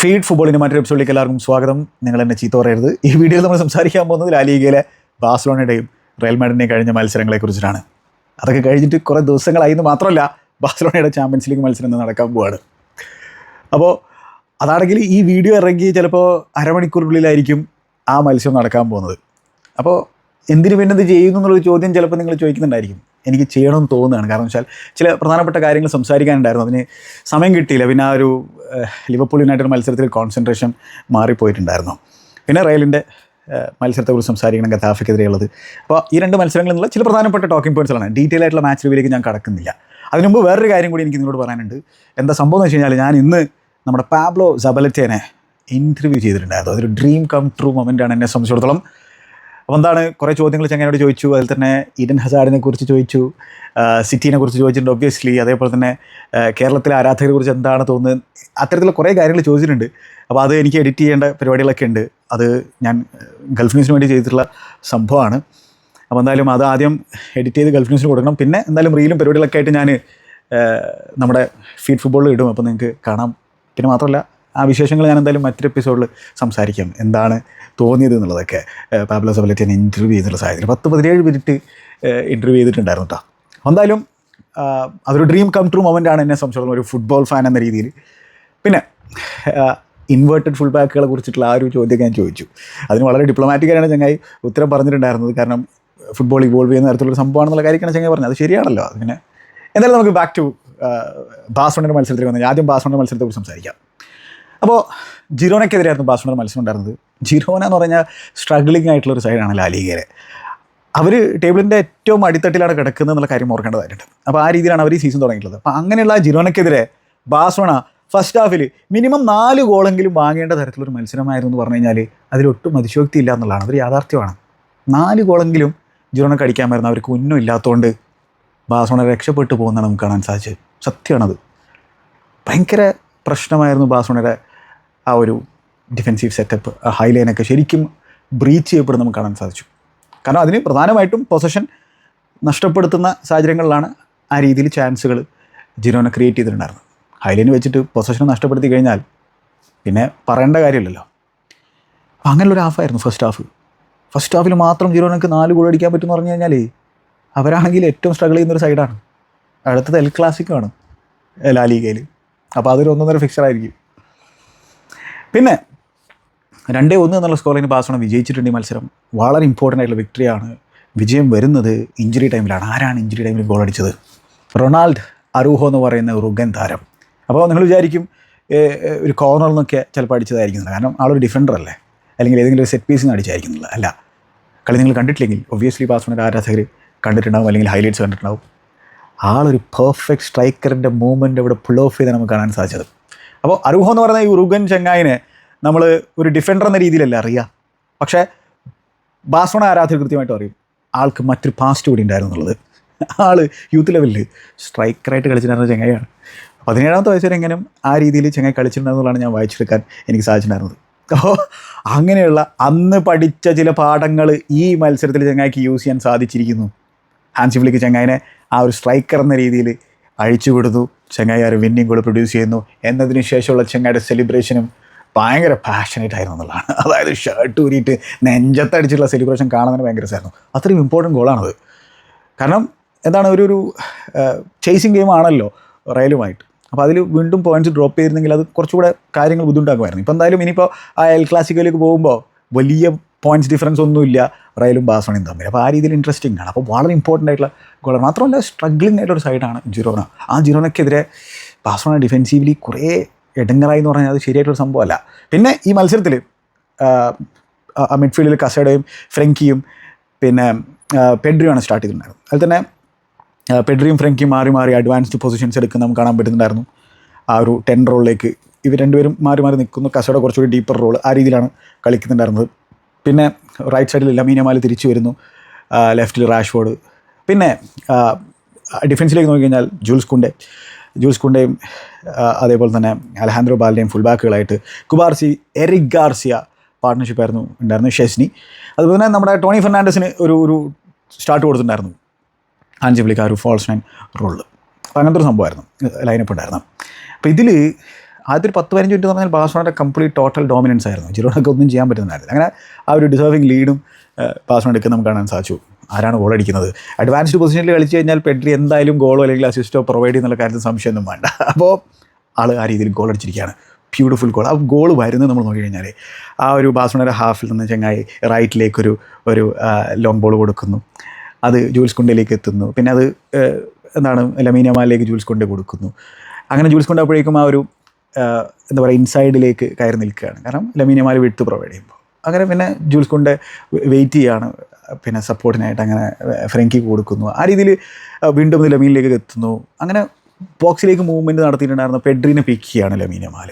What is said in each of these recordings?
Feed ഫുട്ബോളിന്റെ മറ്റൊരു എപ്പിസോഡിലേക്ക് എല്ലാവർക്കും സ്വാഗതം. നിങ്ങൾ എന്നെ ചീത്ത പറയരുത്. ഈ വീഡിയോയിൽ നമ്മൾ സംസാരിക്കാൻ പോകുന്നത് ലാലിഗയിലെ ബാഴ്സലോണയുടെയും റയൽ മാഡ്രിഡിന്റെയും കഴിഞ്ഞ മത്സരങ്ങളെക്കുറിച്ചിട്ടാണ് അതൊക്കെ കഴിഞ്ഞിട്ട് കുറേ ദിവസങ്ങളായി എന്ന് മാത്രമല്ല ബാഴ്സലോണയുടെ ചാമ്പ്യൻസ് ലീഗ് മത്സരം നടക്കാൻ പോവാണ്. അപ്പോൾ അതാണെങ്കിൽ ഈ വീഡിയോ ഇറങ്ങി ചിലപ്പോൾ അരമണിക്കൂറിനുള്ളിലായിരിക്കും ആ മത്സരം നടക്കാൻ പോകുന്നത്. അപ്പോൾ എന്തിനു പിന്നെ ചെയ്യുന്നു എന്നുള്ളൊരു ചോദ്യം ചിലപ്പോൾ നിങ്ങൾ ചോദിക്കുന്നുണ്ടായിരിക്കും. എനിക്ക് ചെയ്യണമെന്ന് തോന്നുകയാണ്. കാരണം വെച്ചാൽ ചില പ്രധാനപ്പെട്ട കാര്യങ്ങൾ സംസാരിക്കാനുണ്ടായിരുന്നു. അതിന് സമയം കിട്ടിയില്ല. പിന്നെ ആ ഒരു ലിവർപൂൾ യുണൈറ്റഡ് മത്സരത്തിൽ കോൺസെൻട്രേഷൻ മാറിപ്പോയിട്ടുണ്ടായിരുന്നു. പിന്നെ റയലിന്റെ മത്സരത്തെക്കുറിച്ച് സംസാരിക്കണം ഗതാഫയ്ക്കെതിരെയുള്ളത് അപ്പോൾ ഈ രണ്ട് മത്സരങ്ങളിൽ നിന്നുള്ള ചില പ്രധാനപ്പെട്ട ടോക്കിംഗ് പോയിന്റ്സുകളാണ് ഡീറ്റെയിൽ ആയിട്ടുള്ള മാച്ച് റിവ്യൂലേക്ക് ഞാൻ കടക്കുന്നില്ല. അതിനു മുമ്പ് വേറൊരു കാര്യം കൂടി എനിക്ക് നിങ്ങളോട് പറയാനുണ്ട്. എന്താ സംഭവം എന്ന് വെച്ച് കഴിഞ്ഞാൽ ഞാൻ ഇന്ന് നമ്മുടെ പാബ്ലോ സബലറ്റേനെ ഇന്റർവ്യൂ ചെയ്തിട്ടുണ്ടായിരുന്നു. അതൊരു ഡ്രീം കം ട്രൂ ആണ് എന്നെ സംബന്ധിച്ചിടത്തോളം. അപ്പോൾ എന്താണ് കുറേ ചോദ്യങ്ങൾ ചങ്ങനോട് ചോദിച്ചു. അതിൽ തന്നെ ഈഡൻ ഹസാഡിനെ കുറിച്ച് ചോദിച്ചു. സിറ്റിനെ കുറിച്ച് ചോദിച്ചിട്ടുണ്ട് ഒബ്വിയസ്ലി അതേപോലെ തന്നെ കേരളത്തിലെ ആരാധകരെ കുറിച്ച് എന്താണ് തോന്നുന്നത്? അത്തരത്തിലുള്ള കുറേ കാര്യങ്ങൾ ചോദിച്ചിട്ടുണ്ട്. അപ്പോൾ അത് എനിക്ക് എഡിറ്റ് ചെയ്യേണ്ട പരിപാടികളൊക്കെ ഉണ്ട്. അത് ഞാൻ ഗൾഫ് ന്യൂസിന് വേണ്ടി ചെയ്തിട്ടുള്ള സംഭവമാണ്. അപ്പോൾ എന്തായാലും അത് ആദ്യം എഡിറ്റ് ചെയ്ത് ഗൾഫ് ന്യൂസിന് കൊടുക്കണം. പിന്നെ എന്തായാലും റീലും പരിപാടികളൊക്കെ ആയിട്ട് ഞാൻ നമ്മുടെ ഫീഡ് ഫുട്ബോളിൽ ഇടും. അപ്പോൾ നിങ്ങൾക്ക് കാണാം. പിന്നെ മാത്രമല്ല ആ വിശേഷങ്ങൾ ഞാൻ എന്തായാലും മറ്റൊരു എപ്പിസോഡിൽ സംസാരിക്കാം. എന്താണ് തോന്നിയത് എന്നുള്ളതൊക്കെ പാബ്ലോ പാബ്ലോ ഞാൻ ഇന്റർവ്യൂ ചെയ്തിട്ടുള്ള സാഹചര്യം. പത്ത് പതിനേഴ് മിനിറ്റ് ഇന്റർവ്യൂ ചെയ്തിട്ടുണ്ടായിരുന്നു കേട്ടോ എന്തായാലും അതൊരു ഡ്രീം കം ട്രൂ മൊമെന്റാണ് എന്നെ സംബന്ധിച്ചിടത്തോളം ഒരു ഫുട്ബോൾ ഫാൻ എന്ന രീതിയിൽ. പിന്നെ ഇൻവേർട്ടഡ് ഫുൾ ബാക്കുകളെ കുറിച്ചിട്ടുള്ള ആ ഒരു ചോദ്യമൊക്കെ ഞാൻ ചോദിച്ചു. അതിന് വളരെ ഡിപ്ലോമാറ്റിക്കായാണ് ചങ്ങായി ഉത്തരം പറഞ്ഞിട്ടുണ്ടായിരുന്നത്. കാരണം ഫുട്ബോൾ ഇവോൾവ് ചെയ്യുന്ന തരത്തിലുള്ള സംഭവമാണെന്നുള്ള കാര്യമാണ് ചങ്ങായി പറഞ്ഞത്. അത് ശരിയാണല്ലോ. അത് പിന്നെ എന്തായാലും നമുക്ക് ബാക്ക് ടു ബാസോണിന്റെ മത്സരത്തിൽ വന്ന്. ആദ്യം ബാസോണിന്റെ മത്സരത്തെക്കുറിച്ച് സംസാരിക്കാം. അപ്പോൾ ജിറോനയ്ക്കെതിരായിരുന്നു ബാഴ്സലോണ മത്സരം ഉണ്ടായിരുന്നത്. ജിറോന എന്ന് പറഞ്ഞാൽ സ്ട്രഗ്ലിംഗ് ആയിട്ടുള്ള ഒരു സൈഡാണ് ലാലിഗയിലെ അവർ ടേബിളിന്റെ ഏറ്റവും അടിത്തട്ടിലാണ് കിടക്കുന്നത് എന്നുള്ള കാര്യം ഓർക്കേണ്ടതായിട്ടുണ്ട് അപ്പോൾ ആ രീതിയിലാണ് അവർ ഈ സീസൺ തുടങ്ങിയിട്ടുള്ളത്. അപ്പോൾ അങ്ങനെയുള്ള ജിറോനയ്ക്കെതിരെ ബാഴ്സലോണ ഫസ്റ്റ് ഹാഫിൽ മിനിമം നാല് ഗോളെങ്കിലും വാങ്ങേണ്ട തരത്തിലൊരു മത്സരമായിരുന്നു എന്ന് പറഞ്ഞു കഴിഞ്ഞാൽ അതിലൊട്ടും അതിശോക്തി ഇല്ല എന്നുള്ളതാണ്. അതൊരു യാഥാർത്ഥ്യമാണ്. നാല് ഗോളെങ്കിലും ജിറോണക്ക് അടിക്കാമായിരുന്നു അവർക്ക് ഒന്നും ഇല്ലാത്തതുകൊണ്ട് ബാഴ്സലോണ രക്ഷപ്പെട്ടു പോകുന്നതാണ് നമുക്ക് കാണാൻ സാധിച്ചത്. സത്യമാണത്. ഭയങ്കര പ്രശ്നമായിരുന്നു ബാഴ്സലോണയുടെ ആ ഒരു ഡിഫെൻസീവ് സെറ്റപ്പ് ഹൈ ലൈനൊക്കെ ശരിക്കും ബ്രീച്ച് ചെയ്യപ്പെടുന്ന നമുക്ക് കാണാൻ സാധിച്ചു. കാരണം അതിന് പ്രധാനമായിട്ടും പൊസഷൻ നഷ്ടപ്പെടുത്തുന്ന സാഹചര്യങ്ങളിലാണ് ആ രീതിയിൽ ചാൻസുകൾ ജിനോന ക്രിയേറ്റ് ചെയ്തിട്ടുണ്ടായിരുന്നത്. ഹൈലൈന് വെച്ചിട്ട് പൊസഷൻ നഷ്ടപ്പെടുത്തി കഴിഞ്ഞാൽ പിന്നെ പറയേണ്ട കാര്യമില്ലല്ലോ. അങ്ങനെയുള്ളൊരു ഹാഫായിരുന്നു ഫസ്റ്റ് ഹാഫ് ഫസ്റ്റ് ഹാഫിൽ മാത്രം ജിറോനക്ക് നാല് ഗോൾ അടിക്കാൻ പറ്റുമെന്ന് പറഞ്ഞു കഴിഞ്ഞാൽ അവരാണെങ്കിൽ ഏറ്റവും സ്ട്രഗിൾ ചെയ്യുന്നൊരു സൈഡാണ് അടുത്തത് എൽ ക്ലാസിക്കാണ് ലാലിഗയിൽ അപ്പോൾ അതൊരു ഒന്നൊന്നര ഫിക്സർ ആയിരിക്കും. പിന്നെ രണ്ടേ ഒന്ന് എന്നുള്ള സ്കോറിന് ബാഴ്സലോണ വിജയിച്ചിട്ടുണ്ട് ഈ മത്സരം. വളരെ ഇമ്പോർട്ടന്റ് ആയിട്ടുള്ള വിക്ടറിയാണ് വിജയം വരുന്നത് ഇഞ്ചുറി ടൈമിലാണ് ആരാണ് ഇഞ്ചുറി ടൈമിൽ ഗോൾ അടിച്ചത്? റൊണാൾഡ് അറൂഹോ എന്ന് പറയുന്ന ഉറുഗൻ താരം. അപ്പോൾ നിങ്ങൾ വിചാരിക്കും ഒരു കോർണറിൽ നിന്നൊക്കെ ചിലപ്പോൾ അടിച്ചതായിരിക്കും കാരണം ആളൊരു ഡിഫൻഡർ അല്ലേ? അല്ലെങ്കിൽ ഏതെങ്കിലും ഒരു സെറ്റ് പീസിൽ നിന്ന് അടിച്ചായിരിക്കുന്നില്ല അല്ല കളി നിങ്ങൾ കണ്ടിട്ടില്ലെങ്കിൽ ഒബ്വിയസ്ലി ബാഴ്സലോണയുടെ ആരാധകർ കണ്ടിട്ടുണ്ടാവും അല്ലെങ്കിൽ ഹൈലൈറ്റ്സ് കണ്ടിട്ടുണ്ടാവും. ആളൊരു പെർഫെക്റ്റ് സ്ട്രൈക്കറിന്റെ മൂവ്മെന്റ് ഇവിടെ പുൾ ഓഫ് ചെയ്ത് നമുക്ക് കാണാൻ സാധിച്ചത്. അപ്പോൾ അറുഹോ എന്ന് പറയുന്ന ഈ ഉറുഗൻ ചെങ്ങായിനെ നമ്മൾ ഒരു ഡിഫൻഡർ എന്ന രീതിയിലല്ല അറിയുക പക്ഷേ ബാസോണ ആരാധകർ കൃത്യമായിട്ട് അറിയും ആൾക്ക് മറ്റൊരു പാസ്റ്റ് കൂടി ഉണ്ടായിരുന്നു എന്നുള്ളത്. ആൾ യൂത്ത് ലെവലിൽ സ്ട്രൈക്കറായിട്ട് കളിച്ചിട്ടുണ്ടായിരുന്ന ചെങ്ങായിയാണ്. പതിനേഴാമത്തെ വയസ്സ് വരെ എങ്ങനെയും ആ രീതിയിൽ ചെങ്ങായി കളിച്ചിട്ടുണ്ടെന്നുള്ളതാണ് ഞാൻ വായിച്ചെടുക്കാൻ എനിക്ക് സാധിച്ചിട്ടുണ്ടായിരുന്നത്. അപ്പോൾ അങ്ങനെയുള്ള അന്ന് പഠിച്ച ചില പാഠങ്ങൾ ഈ മത്സരത്തിൽ ചെങ്ങായിക്ക് യൂസ് ചെയ്യാൻ സാധിച്ചിരിക്കുന്നു. ഹാൻസി ഫ്ലിക്ക് ചെങ്ങായിനെ ആ ഒരു സ്ട്രൈക്കർ എന്ന രീതിയിൽ അഴിച്ചു വിടുന്നു. ചെങ്ങായി ഒരു വിന്നിങ് ഗോൾ പ്രൊഡ്യൂസ് ചെയ്യുന്നു. എന്നതിന് ശേഷമുള്ള ചങ്ങായിയുടെ സെലിബ്രേഷനും ഭയങ്കര പാഷനേറ്റ് ആയിരുന്നു എന്നുള്ളതാണ്. അതായത് ഷർട്ട് ഊരിയിട്ട് നെഞ്ചത്തടിച്ചിട്ടുള്ള സെലിബ്രേഷൻ കാണുന്നതിന് ഭയങ്കര രസമായിരുന്നു. അത്രയും ഇമ്പോർട്ടന്റ് ഗോളാണത് കാരണം എന്താണ് ഒരു ഒരു ചേസിങ് ഗെയിം ആണല്ലോ റയലുമായിട്ട്. അപ്പോൾ അതിൽ വീണ്ടും പോയിന്റ്സ് ഡ്രോപ്പ് ചെയ്തിരുന്നെങ്കിൽ അത് കുറച്ചുകൂടെ കാര്യങ്ങൾ ബുദ്ധിമുട്ടാക്കുമായിരുന്നു. ഇപ്പോൾ എന്തായാലും ഇനിയിപ്പോൾ ആ എൽ ക്ലാസിക്കോയിലേക്ക് പോകുമ്പോൾ വലിയ പോയിന്റ്സ് ഡിഫറൻസ് ഒന്നുമില്ല. റയലും ബാസോണയും തമ്മിൽ. അപ്പോൾ ആ രീതിയിൽ ഇൻട്രസ്റ്റിംഗ് ആണ്. അപ്പോൾ വളരെ ഇമ്പോർട്ടന്റ് ആയിട്ടുള്ള ഗോളാണ് മാത്രമല്ല സ്ട്രഗ്ലിംഗ് ആയിട്ടുള്ള സൈഡാണ് ജിറോണ. ആ ജിറോണയ്ക്കെതിരെ ബാസോണ ഡിഫെൻസീവ്ലി കുറേ എടങ്ങറായി എന്ന് പറഞ്ഞാൽ അത് ശരിയായിട്ടൊരു സംഭവമല്ല. പിന്നെ ഈ മത്സരത്തിൽ മിഡ്ഫീൽഡിൽ കസേഡയും ഫ്രെങ്കിയും പിന്നെ പെഡ്രിയുമാണ് സ്റ്റാർട്ട് ചെയ്തിട്ടുണ്ടായിരുന്നത്. അതിൽ തന്നെ പെഡ്രിയും ഫ്രെങ്കിയും മാറി മാറി അഡ്വാൻസ്ഡ് പൊസിഷൻസ് എടുക്കുന്ന നമുക്ക് കാണാൻ പറ്റുന്നുണ്ടായിരുന്നു. ആ ഒരു ടെൻ റോളിലേക്ക് ഇവർ രണ്ടുപേരും മാറി മാറി നിൽക്കുന്നു. കസേഡ കുറച്ചുകൂടി ഡീപ്പർ റോൾ ആ രീതിയിലാണ് കളിക്കുന്നുണ്ടായിരുന്നത്. പിന്നെ റൈറ്റ് സൈഡിൽ ലമീനമാൽ തിരിച്ചു വരുന്നു. ലെഫ്റ്റിൽ റാഷ്ഫോർഡ്. പിന്നെ ഡിഫൻസിലേക്ക് നോക്കിക്കഴിഞ്ഞാൽ ജൂൽസ് കുണ്ടെ. ജൂൽസ് കുണ്ടയും അതേപോലെ തന്നെ അലഹാൻഡ്രോ ബാലിന്റെയും ഫുൾ ബാക്കുകളായിട്ട് കുബാർസി എറിക് ഗാർസിയ പാർട്ട്ണർഷിപ്പ് ആയിരുന്നു ഉണ്ടായിരുന്നു ഷെസ്നി. അതുപോലെ തന്നെ നമ്മുടെ ടോണി ഫെർണാണ്ടസിന് ഒരു ഒരു സ്റ്റാർട്ട് കൊടുത്തിട്ടുണ്ടായിരുന്നു. ആഞ്ചിബിളിക്ക് ഒരു ഫോൾസ് നൈൻ റോളിൽ അങ്ങനത്തെ ഒരു സംഭവമായിരുന്നു ലൈനപ്പ് ഉണ്ടായിരുന്നു അപ്പോൾ ഇതിൽ ആദ്യത്തെ പത്ത് പതിനഞ്ച് മിനിറ്റ് എന്ന് പറഞ്ഞാൽ ബാഴ്സലോണയുടെ കംപ്ലീറ്റ് ടോട്ടൽ ഡോമിനൻസ് ആയിരുന്നു. ജിറോണക്ക് ഒന്നും ചെയ്യാൻ പറ്റുന്നതായിരുന്നു. അങ്ങനെ ആ ഒരു ഡിസേർവിംഗ് ലീഡും ബാഴ്സലോണ എടുക്കുന്ന നമുക്ക് കാണാൻ സാധിച്ചു. ആരാണ് ഗോൾ അടിക്കുന്നത്? അഡ്വാൻസ്ഡ് പൊസിഷനിൽ കളിച്ച് കഴിഞ്ഞാൽ പെഡ്രി എന്തായാലും ഗോളോ അല്ലെങ്കിൽ അസിസ്റ്റോ പ്രൊവൈഡ് ചെയ്യുന്നുള്ള കാര്യത്തിൽ സംശയമൊന്നും വേണ്ട. അപ്പോൾ ആൾ ആ രീതിയിൽ ഗോൾ അടിച്ചിരിക്കുകയാണ്. ബ്യൂട്ടിഫുൾ ഗോൾ ആ ഗോൾ വരുന്നത് നമ്മൾ നോക്കി കഴിഞ്ഞാൽ ആ ഒരു ബാസ്മണയുടെ ഹാഫിൽ നിന്ന് ചങ്ങായി റൈറ്റിലേക്കൊരു ഒരു ലോങ് ബോൾ കൊടുക്കുന്നു. അത് ജൂൽസ് കുണ്ടയിലേക്ക് എത്തുന്നു. പിന്നെ അത് എന്താണ് ലമീനമാലിലേക്ക് ജൂൽസ് കൊണ്ടേ കൊടുക്കുന്നു. അങ്ങനെ ജൂൽസ് കൊണ്ടപ്പോഴേക്കും ആ ഒരു എന്താ പറയുക ഇൻസൈഡിലേക്ക് കയറി നിൽക്കുകയാണ്. കാരണം ലമീനമാൽ വിട്ട് പ്രൊവൈഡ് ചെയ്യുമ്പോൾ. അങ്ങനെ പിന്നെ ജൂൽസ് കൊണ്ട് വെയിറ്റ് ചെയ്യുകയാണ് പിന്നെ സപ്പോർട്ടിനായിട്ട് അങ്ങനെ ഫ്രങ്കി കൊടുക്കുന്നു. ആ രീതിയിൽ വീണ്ടും ലമീനിലേക്ക് എത്തുന്നു. അങ്ങനെ ബോക്സിലേക്ക് മൂവ്മെന്റ് നടത്തിയിട്ടുണ്ടായിരുന്ന പെഡ്രിനെ പിക്ക് ചെയ്യാണ് ലമീനമാൽ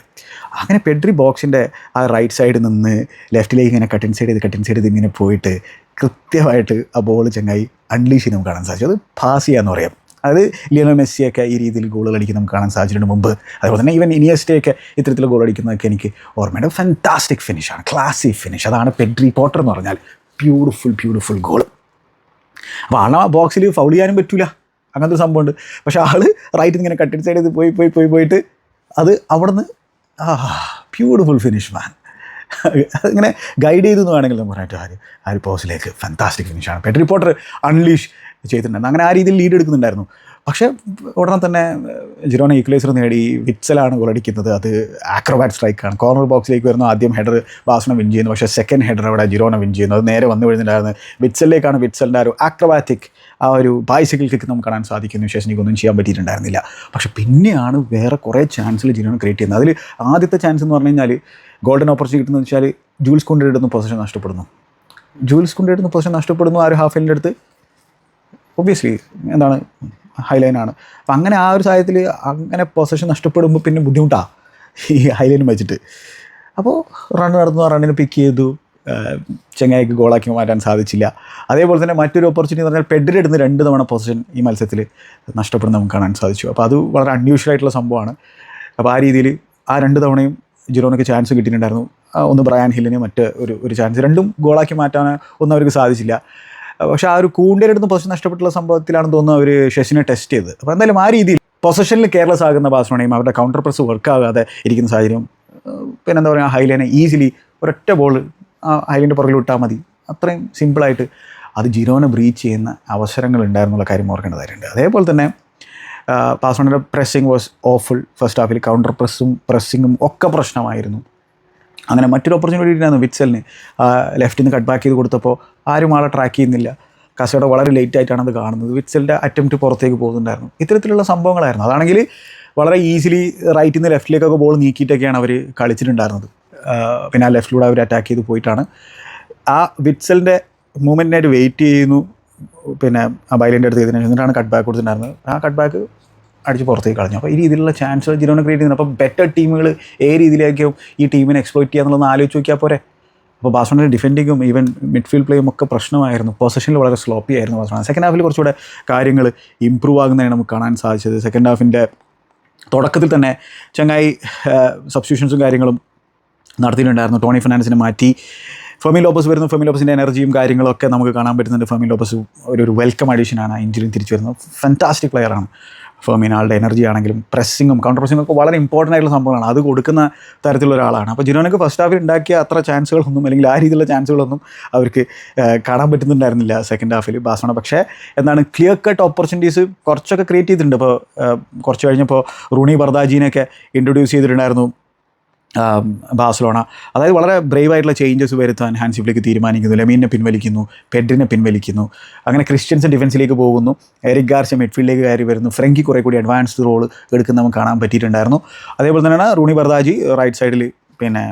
അങ്ങനെ പെഡ്രി ബോക്സിന്റെ ആ റൈറ്റ് സൈഡിൽ നിന്ന് ലെഫ്റ്റിലേക്ക് ഇങ്ങനെ കട്ടിൻ സൈഡ് ചെയ്ത് കട്ടിൻ സൈഡ് ചെയ്ത് ഇങ്ങനെ പോയിട്ട് കൃത്യമായിട്ട് ആ ബോൾ ചങ്ങായി അൺലീഷ് നമുക്ക് കാണാൻ സാധിച്ചു. അത് പാസ് ചെയ്യാന്ന് പറയാം. അത് ലിയണൽ മെസ്സിയൊക്കെ ഈ രീതിയിൽ ഗോളുകൾ അടിക്കുന്നത് നമുക്ക് കാണാൻ സാധിച്ചിട്ടുണ്ട് മുമ്പ്. അതുപോലെ തന്നെ ഈവൻ ഇനിയസ്റ്റയൊക്കെ ഇത്തരത്തിൽ ഗോൾ അടിക്കുന്നതൊക്കെ എനിക്ക് ഓർമ്മയുണ്ട്. ഫാന്റാസ്റ്റിക് ഫിനിഷാണ് ക്ലാസി ഫിനിഷ് അതാണ് പെഡ്രി പോട്ടർ എന്ന് പറഞ്ഞാൽ ബ്യൂട്ടിഫുൾ ബ്യൂട്ടിഫുൾ ഗോൾ അപ്പോൾ ആ ബോക്സിൽ ഫൗൾ ചെയ്യാനും പറ്റില്ല അങ്ങനത്തെ ഒരു സംഭവമുണ്ട്. പക്ഷേ ആൾ റൈറ്റ് ഇങ്ങനെ കട്ടിട്ട് സൈഡ് ചെയ്ത് പോയി പോയി പോയി പോയിട്ട് അത് അവിടെ നിന്ന് ആ ബ്യൂട്ടിഫുൾ ഫിനിഷ് മാൻ ഇങ്ങനെ ഗൈഡ് ചെയ്തു എന്ന് വേണമെങ്കിൽ നമുക്ക് പറഞ്ഞിട്ട് ആര് ഒരു ആ ഒരു പോസിലേക്ക് ഫാന്റാസ്റ്റിക് ഫിനിഷാണ് പെട്രി റിപ്പോർട്ടർ അൺലീഷ് ചെയ്തിട്ടുണ്ടായിരുന്നു അങ്ങനെ ആ രീതിയിൽ ലീഡ് എടുക്കുന്നുണ്ടായിരുന്നു. പക്ഷേ ഉടനെ തന്നെ ജിറോന ഈക്വലൈസർ നേടി. വിറ്റ്സലാണ് ഗോളടിക്കുന്നത് അത് ആക്രോബാറ്റ് സ്ട്രൈക്കാണ് കോർണർ ബോക്സിലേക്ക് വരുന്ന. ആദ്യം ഹെഡർ വാസന വിൻ ചെയ്യുന്നു. പക്ഷേ സെക്കൻഡ് ഹെഡർ അവിടെ ജിറോന വിൻ ചെയ്യുന്നു. അത് നേരെ വന്നു കഴിഞ്ഞിട്ടുണ്ടായിരുന്നു. വിറ്റ്സലിലേക്കാണ് വിറ്റ്സലിന്റെ ഒരു ആക്രോബാറ്റിക് ആ ഒരു ബൈസിക്കിൾ കിക്ക് നമുക്ക് കാണാൻ സാധിക്കുന്നു. ശേഷം എനിക്കൊന്നും ചെയ്യാൻ പറ്റിയിട്ടുണ്ടായിരുന്നില്ല. പക്ഷേ പിന്നെയാണ് വേറെ കുറേ ചാൻസുകൾ ജിറോന ക്രിയേറ്റ് ചെയ്യുന്നത്. അതിൽ ആദ്യത്തെ ചാൻസ് എന്ന് പറഞ്ഞു കഴിഞ്ഞാൽ ഗോൾഡൻ ഓപ്പർച്യൂണിറ്റി എന്ന് വെച്ചാൽ ജൂൾസ് കൊണ്ടിടുന്ന പൊസിഷൻ നഷ്ടപ്പെടുന്നു. ജൂൽസ് കൊണ്ടിടുന്ന പൊസിഷൻ നഷ്ടപ്പെടുന്നു. ആ ഒരു ഹാഫ് എന്റെ അടുത്ത് ഒബ്വിയസ്ലി എന്താണ് ഹൈലൈനാണ് അപ്പം അങ്ങനെ ആ ഒരു സാഹചര്യത്തിൽ അങ്ങനെ പൊസിഷൻ നഷ്ടപ്പെടുമ്പോൾ പിന്നെ ബുദ്ധിമുട്ടാണ് ഈ ഹൈലൈൻ വെച്ചിട്ട്. അപ്പോൾ റൺ നടന്നു റണ്ണിന് പിക്ക് ചെയ്തു. ചെങ്ങായിക്ക് ഗോളാക്കി മാറ്റാൻ സാധിച്ചില്ല. അതേപോലെ തന്നെ മറ്റൊരു ഓപ്പർച്യൂണിറ്റി എന്ന് പറഞ്ഞാൽ പെഡിലെടുന്ന് രണ്ട് തവണ പൊസിഷൻ ഈ മത്സരത്തിൽ നഷ്ടപ്പെടുന്ന നമുക്ക് കാണാൻ സാധിച്ചു. അപ്പോൾ അത് വളരെ അൺയൂഷ്വൽ ആയിട്ടുള്ള സംഭവമാണ്. അപ്പോൾ ആ രീതിയിൽ ആ രണ്ട് തവണയും ജിറോനൊക്കെ ചാൻസ് കിട്ടിയിട്ടുണ്ടായിരുന്നു. ഒന്ന് ബ്രയാൻ ഹില്ലിന് മറ്റ് ഒരു ഒരു ചാൻസ് രണ്ടും ഗോളാക്കി മാറ്റാൻ ഒന്നും അവർക്ക് സാധിച്ചില്ല. പക്ഷേ ആ ഒരു കൂണ്ടിന്റെ പൊസിഷൻ നഷ്ടപ്പെട്ടുള്ള സംഭവത്തിലാണെന്ന് തോന്നുന്നു അവർ ശശിനെ ടെസ്റ്റ് ചെയ്തത്. അപ്പോൾ എന്തായാലും ആ രീതിയിൽ പൊസിഷനിൽ കെയർലെസ് ആകുന്ന ബാസ്മണിയും അവരുടെ കൗണ്ടർ പ്രസ് വർക്ക് ആകാതെ ഇരിക്കുന്ന സാഹചര്യം പിന്നെ എന്താ പറയുക ഹൈലൈനെ ഈസിലി ഒരൊറ്റ ബോൾ ആ ഹൈലൈന്റെ പുറകിൽ വിട്ടാൽ മതി. അത്രയും സിമ്പിളായിട്ട് അത് ജിരോനെ ബ്രീച്ച് ചെയ്യുന്ന അവസരങ്ങൾ ഉണ്ടായിരുന്നുള്ള കാര്യം ഓർക്കേണ്ടതായിട്ടുണ്ട് അതേപോലെ തന്നെ പാസ്വാണിന്റെ പ്രസ്സിങ് വാസ് ഓഫുൾ ഫസ്റ്റ് ഹാഫിൽ കൗണ്ടർ പ്രസ്സും പ്രസ്സിങ്ങും ഒക്കെ പ്രശ്നമായിരുന്നു. അങ്ങനെ മറ്റൊരു ഓപ്പർച്യൂണിറ്റി ഉണ്ടായിരുന്നു വിറ്റ്സലിന്. ലെഫ്റ്റിൽ നിന്ന് കട്ട് ബാക്ക് ചെയ്ത് കൊടുത്തപ്പോൾ ആരും ആളെ ട്രാക്ക് ചെയ്യുന്നില്ല. കസയുടെ വളരെ ലേറ്റ് ആയിട്ടാണ് അത് കാണുന്നത്. വിറ്റ്സലിന്റെ അറ്റംപ്റ്റ് പുറത്തേക്ക് പോകുന്നുണ്ടായിരുന്നു. ഇത്തരത്തിലുള്ള സംഭവങ്ങളായിരുന്നു. അതാണെങ്കിൽ വളരെ ഈസിലി റൈറ്റിൽ നിന്ന് ലെഫ്റ്റിലേക്കൊക്കെ ബോൾ നീക്കിയിട്ടൊക്കെയാണ് അവർ കളിച്ചിട്ടുണ്ടായിരുന്നത്. പിന്നെ ആ ലെഫ്റ്റിലൂടെ അവർ അറ്റാക്ക് ചെയ്ത് പോയിട്ടാണ്. ആ വിറ്റ്സലിന്റെ മൂവ്മെന്റിനായിട്ട് വെയിറ്റ് ചെയ്യുന്നു. പിന്നെ ബൈലിന്റെ അടുത്ത് ചെയ്തതിനു എന്നിട്ടാണ് കട്ട് ബാക്ക് കൊടുത്തിട്ടുണ്ടായിരുന്നത്. ആ കട്ട് ബാക്ക് അടിച്ച് പുറത്തേക്ക് കളഞ്ഞു. അപ്പോൾ ഈ രീതിയിലുള്ള ചാൻസുകൾ ജിറോനെ ക്രിയേറ്റ് ചെയ്യുന്നത്. അപ്പോൾ ബെറ്റർ ടീമുകൾ ഏത് രീതിയിലേക്കും ഈ ടീമിനെ എക്സ്പ്ലോയിറ്റ് ചെയ്യുക എന്നുള്ളത് ആലോചിച്ച് നോക്കിയാൽ പോരെ. അപ്പോൾ ബാസ്മണിന്റെ ഡിഫെൻഡിങ്ങും ഈവൻ മിഡ്ഫീൽഡ് പ്ലേയും ഒക്കെ പ്രശ്നമായിരുന്നു. പൊസിഷനിൽ വളരെ സ്ലോപ്പി ആയിരുന്നു ബാസ്മണ സെക്കൻഡ് ഹാഫിൽ കുറച്ചുകൂടെ കാര്യങ്ങൾ ഇമ്പ്രൂവ് ആകുന്നതാണ് നമുക്ക് കാണാൻ സാധിച്ചത്. സെക്കൻഡ് ഹാഫിന്റെ തുടക്കത്തിൽ തന്നെ ചങ്ങായി സബ്സ്റ്റിറ്റ്യൂഷൻസും കാര്യങ്ങളും നടത്തിയിട്ടുണ്ടായിരുന്നു. ടോണി ഫിനാൻസിനെ മാറ്റി. ഫെമി ലോപ്പസ് വരുന്നു. ഫെമി ലോപ്പസിന്റെ എനർജിയും കാര്യങ്ങളൊക്കെ നമുക്ക് കാണാൻ പറ്റുന്നുണ്ട്. ഫെമി ഒരു ഒരു വെൽക്കം അഡീഷനാണ് ഇഞ്ചുറിയും തിരിച്ചു വരുന്നത് ഫാന്റാസ്റ്റിക് പ്ലെയറാണ് ഫെമിൻ ആളുടെ എനർജി ആണെങ്കിലും പ്രസ്സിങ്ങും കൗണ്ടർ പ്രസ്സിങ്ങും ഒക്കെ വളരെ ഇമ്പോർട്ടന്റ് ആയിട്ടുള്ള സംഭവമാണ് അത് കൊടുക്കുന്ന തരത്തിലുള്ള ഒരാളാണ്. അപ്പോൾ ജിനോനക്ക് ഫസ്റ്റ് ഹാഫിൽ ഉണ്ടാക്കിയ അത്ര ചാൻസുകളൊന്നും അല്ലെങ്കിൽ ആ രീതിയിലുള്ള ചാൻസുകളൊന്നും അവർക്ക് കാണാൻ പറ്റുന്നുണ്ടായിരുന്നില്ല സെക്കൻഡ് ഹാഫിൽ ബാസണ പക്ഷേ എന്താണ് ക്ലിയർ കട്ട് ഓപ്പർച്യൂണിറ്റീസ് കുറച്ചൊക്കെ ക്രിയേറ്റ് ചെയ്തിട്ടുണ്ട്. ഇപ്പോൾ കുറച്ച് കഴിഞ്ഞപ്പോൾ റൂണി ബർദാജീനെയൊക്കെ ഇൻട്രൊഡ്യൂസ് ചെയ്തിട്ടുണ്ടായിരുന്നു. ബാഴ്സലോണ. അതായത് വളരെ ബ്രേവ് ആയിട്ടുള്ള ചേഞ്ചസ് വരുത്താൻ ഹാൻസി ഫ്ലിക്ക് തീരുമാനിക്കുന്നു ലെമീനെ പിൻവലിക്കുന്നു പെഡ്രിനെ പിൻവലിക്കുന്നു. അങ്ങനെ ക്രിസ്ത്യൻസ് ഡിഫൻസിലേക്ക് പോകുന്നു എരിക് ഗാർഷ മിഡ്ഫീൽഡിലേക്ക് കയറി വരുന്നു ഫ്രങ്കി കുറേ കൂടി അഡ്വാൻസ്ഡ് റോൾ എടുക്കുന്ന നമുക്ക് കാണാൻ പറ്റിയിട്ടുണ്ടായിരുന്നു. അതേപോലെ തന്നെയാണ് റൂണി ബർദാജി റൈറ്റ് സൈഡിൽ പിന്നെ